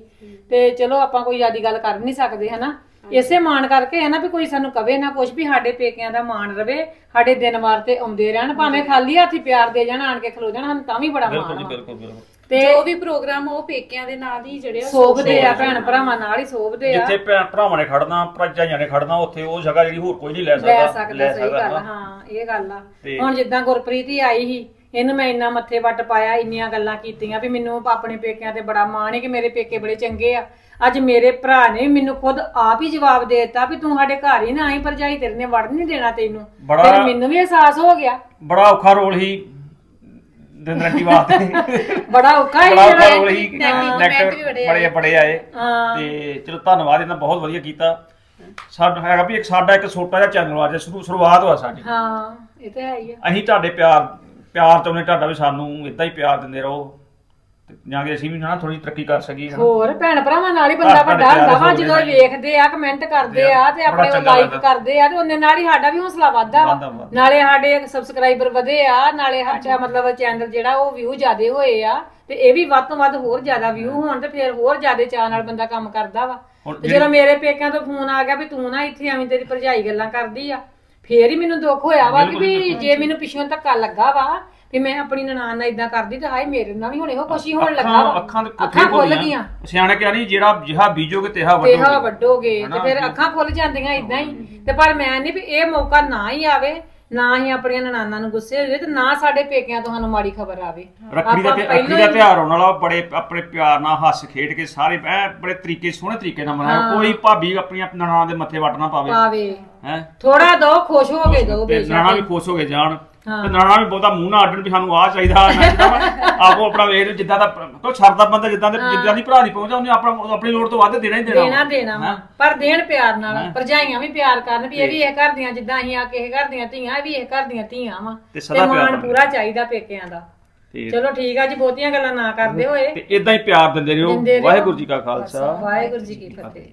ਤੇ ਚਲੋ ਆਪਾਂ ਕੋਈ ਜ਼ਿਆਦੀ ਗੱਲ ਕਰ ਨਹੀਂ ਸਕਦੇ ਹਨਾ? ਇਸੇ ਮਾਣ ਕਰਕੇ ਹੈ ਨਾ ਵੀ ਕੋਈ ਸਾਨੂੰ ਕਵੇ ਨਾ ਕੁਝ ਵੀ ਸਾਡੇ ਪੇਕਿਆਂ ਦਾ ਮਾਣ ਰਵੇ ਸਾਡੇ ਦਿਨ ਵਾਰ ਤੇ ਆਉਂਦੇ ਰਹਿਣ ਭਾਵੇਂ ਖਾਲੀ ਹੱਥੀ ਪਿਆਰ ਦੇ ਜਾਣ ਆਣ ਕੇ ਖਲੋ ਜਾਣ ਸਾਨੂੰ ਤਾਂ ਵੀ ਬੜਾ ਬਿਲਕੁਲ ਮਾਣ ਜੀ ਵਾ। ਬਿਲਕੁਲ ਬਿਲਕੁਲ। ਤੇ ਜੋ ਵੀ ਪ੍ਰੋਗਰਾਮ ਉਹ ਪੇਕਿਆਂ ਦੇ ਨਾਲ ਹੀ ਜਿਹੜੇ ਆ ਸੋਭਦੇ ਆ ਭੈਣ ਭਰਾਵਾਂ ਨਾਲ ਹੀ ਸੋਭਦੇ ਆ। ਜਿੱਥੇ ਭੈਣ ਭਰਾਵਾਂ ਨੇ ਖੜਨਾ ਭਰਜਾਈਆਂ ਨੇ ਖੜਨਾ ਉੱਥੇ ਉਹ ਜਗ੍ਹਾ ਜਿਹੜੀ ਹੋਰ ਕੋਈ ਨਹੀਂ ਲੈ ਸਕਦਾ ਲੈ ਸਕਦਾ ਸਹੀ ਗੱਲ। ਹਾਂ ਇਹ ਗੱਲ ਆ। ਤੇ- ਹੁਣ ਜਿੱਦਾਂ ਗੁਰਪ੍ਰੀਤ ਹੀ ਆਈ ਸੀ ਇਹਨੂੰ ਮੈਂ ਇੰਨਾ ਮੱਥੇ ਵੱਟ ਪਾਇਆ ਇੰਨੀਆਂ ਗੱਲਾਂ ਕੀਤੀਆਂ ਵੀ ਮੈਨੂੰ ਆਪਣੇ ਪੇਕਿਆਂ ਤੇ ਬੜਾ ਮਾਣ ਹੈ ਕਿ ਮੇਰੇ ਪੇਕੇ ਬੜੇ ਚੰਗੇ ਆ। ਅੱਜ ਮੇਰੇ ਭਰਾ ਨੇ ਮੈਨੂੰ ਖੁਦ ਆਪ ਹੀ ਜਵਾਬ ਦੇ ਦਿੱਤਾ ਵੀ ਤੂੰ ਸਾਡੇ ਘਰ ਹੀ ਨਾ ਆਈ ਭਰਜਾਈ ਤੇਰੇ ਨੇ ਵੜ ਨਹੀਂ ਦੇਣਾ ਤੈਨੂੰ। ਬੜਾ- ਫਿਰ ਮੈਨੂੰ ਵੀ ਅਹਿਸਾਸ ਹੋ ਗਿਆ। ਬੜਾ ਔਖਾ ਰੋਲ ਹੀ ਦਿੰਦਰਟੀ ਵਾਸਤੇ। ਬੜਾ ਔਖਾ ਹੀ ਬੜਾ ਔਖਾ ਰੋਲ ਹੀ comment ਵੀ ਬੜੇ ਬੜੇ ਬੜੇ ਆਏ। ਹਾਂ। ਤੇ ਚਲੋ ਧੰਨਵਾਦ ਇਹਨਾਂ ਬਹੁਤ ਵਧੀਆ ਕੀਤਾ। ਸਾਡਾ ਹੈਗਾ ਵੀ ਇੱਕ ਸਾਡਾ ਇੱਕ ਛੋਟਾ ਜਿਹਾ ਚੈਨਲ ਅੱਜ ਸ਼ੁਰੂ ਸ਼ੁਰੂਆਤ ਹੋਇਆ ਸਾਡੀ। ਹਾਂ ਇਹ ਤਾਂ ਹੈ ਹੀ ਆ। ਅਸੀਂ ਤੁਹਾਡੇ ਪਿਆਰ ਪਿਆਰ ਚਾਹੁੰਦੇ ਤੁਹਾਡਾ ਵੀ ਸਾਨੂੰ ਇਦਾਂ ਹੀ ਪਿਆਰ ਦਿੰਦੇ ਰਹੋ ਤੇ ਜਾਂ ਕਿ ਅਸੀਂ ਵੀ ਨਾ ਥੋੜੀ ਤਰੱਕੀ ਕਰ ਸਕੀਏ ਨਾ। ਹੋਰ ਭੈਣ ਭਰਾਵਾਂ ਨਾਲ ਹੀ ਬੰਦਾ ਵੱਡਾ ਹੁੰਦਾ ਵਾ ਜਦੋਂ ਵੇਖਦੇ ਆ ਕਮੈਂਟ ਕਰਦੇ ਆ ਤੇ ਆਪਣੇ ਲਾਈਕ। ਕਰਦੇ ਆ ਤੇ ਉਹਨੇ ਨਾਲ ਹੀ ਸਾਡਾ ਵੀ ਹੌਸਲਾ ਵੱਧਦਾ। ਨਾਲੇ ਸਾਡੇ ਸਬਸਕ੍ਰਾਈਬਰ ਵਧੇ ਆ ਨਾਲੇ ਸਾਡਾ ਮਤਲਬ ਚੈਨਲ ਜਿਹੜਾ ਉਹ ਵਿਊ ਜ਼ਿਆਦੇ ਹੋਏ ਆ ਤੇ ਇਹ ਵੀ ਵੱਧ ਤੋਂ ਵੱਧ ਹੋਰ ਜ਼ਿਆਦਾ ਵਿਊ ਹੋਣ ਤੇ ਫਿਰ ਹੋਰ ਜ਼ਿਆਦੇ ਚਾਅ ਨਾਲ ਬੰਦਾ ਕੰਮ ਕਰਦਾ ਵਾ ਹੁਣ ਤੇ ਜਦੋਂ ਮੇਰੇ ਪੇਕਿਆਂ ਤੋਂ ਫੋਨ ਆ ਗਿਆ ਵੀ ਤੂੰ ਨਾ ਇੱਥੇ ਆਵੀਂ ਤੇਰੀ ਭਰਜਾਈ ਗੱਲਾਂ ਕਰਦੀ ਆ ਫੇਰ ਹੀ ਮੈਨੂੰ ਦੁੱਖ ਹੋਇਆ ਵਾ ਕਿ ਵੀ ਜੇ ਮੈਨੂੰ ਪਿੱਛੋਂ ਧੱਕਾ ਲੱਗਾ ਵਾ ਕਿ ਮੈਂ ਆਪਣੀ ਨਨਾਣ ਨਾਲ ਇਦਾਂ ਕਰਦੀ ਤਾਂ ਹਾਏ ਮੇਰੇ ਨਾਲ ਵੀ ਹੁਣ ਇਹੋ ਕੁਛ ਹੀ ਹੋਣ ਲੱਗਾ ਅੱਖਾਂ ਵਾ। ਅੱਖਾਂ ਅੱਖਾਂ ਖੁੱਲ ਗਈਆਂ। ਸਿਆਣੇ ਕਿਹਾ ਨਹੀਂ ਜਿਹੜਾ ਜਿਹਾ ਬੀਜੋਗੇ ਤੇਹਾ ਤੇ ਹਾਂ ਵੱਢੋਗੇ ਵੱਡੋਗੇ ਤੇ? ਫਿਰ ਅੱਖਾਂ ਖੁੱਲ ਜਾਂਦੀਆਂ ਇਦਾਂ ਹੀ। ਤੇ ਪਰ ਮੈਂ ਨਹੀਂ ਵੀ ਇਹ ਮੌਕਾ ਨਾ ਹੀ ਆਵੇ ਨਾ ਹੀ ਆਪਣੀਆਂ ਨਨਾਣਾਂ ਨੂੰ ਗੁੱਸੇ ਹੋਵੇ ਤੇ ਨਾ ਸਾਡੇ ਪੇਕਿਆਂ ਤੋਂ ਸਾਨੂੰ ਮਾੜੀ ਖਬਰ ਆਵੇ। ਰੱਖੜੀ ਦਾ ਆਪਾਂ ਤੇ- ਪਹਿਲਾਂ ਰੱਖੜੀ ਦਾ ਹੀ- ਤਿਉਹਾਰ ਆਉਣ ਵਾਲਾ ਬੜੇ ਆਪਣੇ ਪਿਆਰ ਨਾਲ ਹੱਸ ਖੇਡ ਕੇ ਸਾਰੇ ਐ ਬੜੇ ਤਰੀਕੇ ਸੋਹਣੇ ਤਰੀਕੇ ਨਾਲ ਮਨਾਓ। ਕੋਈ ਭਾਬੀ ਆਪਣੀਆਂ ਨਨਾਣਾਂ ਦੇ ਮੱਥੇ ਵੱਟ ਨਾ ਪਾਵੇ। ਪਾਵੇ। ਹੈ? ਥੋੜਾ ਦੋ ਖੁਸ਼ ਹੋ ਕੇ ਦੋ ਤੇ ਬੇਸ਼ੱਕ। ਨਨਾਣਾਂ ਵੀ ਖੁਸ਼ ਹੋ ਕੇ ਜਾਣ। ਤੇ ਨਨਾਣਾਂ ਵੀ ਬਹੁਤਾ ਮੂੰਹ ਨਾ ਅੱਡਣ ਵੀ ਸਾਨੂੰ ਆਹ ਚਾਹੀਦਾ ਆਹ ਨਾ ਚਾਹੀਦਾ ਵਾ। ਆਪੋ ਆਪਣਾ ਵੇਖ ਲਓ, ਜਿੱਦਾਂ ਦਾ ਕੋਈ ਸਰਦਾ ਬੰਦਾ ਜਿੱਦਾਂ ਦੇ ਜਿੱਦਾਂ ਦੀ ਭਰਾ ਦੀ ਪਹੁੰਚਾ ਉਹਨੇ ਆਪਣਾ ਆਪਣੀ ਲੋੜ ਤੋਂ ਵੱਧ ਦੇਣਾ ਹੀ ਦੇਣਾ ਦੇਣਾ ਦੇਣਾ ਵਾ। ਪਰ ਦੇਣ ਪਿਆਰ ਨਾਲ ਭਰਜਾਈਆਂ ਵੀ ਪਿਆਰ ਕਰਨ ਵੀ ਇਹ ਵੀ ਇਹ ਘਰ ਦੀਆਂ ਜਿੱਦਾਂ ਅਸੀਂ ਆ ਕੇ ਇਹ ਘਰ ਦੀਆਂ ਧੀਆਂ ਇਹ ਵੀ ਇਹ ਘਰ ਦੀਆਂ ਧੀਆਂ ਵਾ। ਤੇ ਸਦਾ ਪਿਆਰ ਮਾਣ। ਪੂਰਾ ਚਾਹੀਦਾ ਪੇਕਿਆਂ ਦਾ। ਤੇ ਚਲੋ ਠੀਕ ਆ ਜੀ ਬਹੁਤੀਆਂ ਗੱਲਾਂ ਨਾ ਕਰਦੇ ਹੋਏ। ਤੇ ਇਦਾਂ ਹੀ ਪਿਆਰ ਦਿੰਦੇ ਰਹੋ। ਦਿੰਦੇ ਰਹੋ। ਵਾਹਿਗੁਰੂ ਜੀ ਕਾ ਖਾਲਸਾ। ਵਾਹਿਗੁਰੂ ਜੀ ਕੀ ਫਤਿਹ।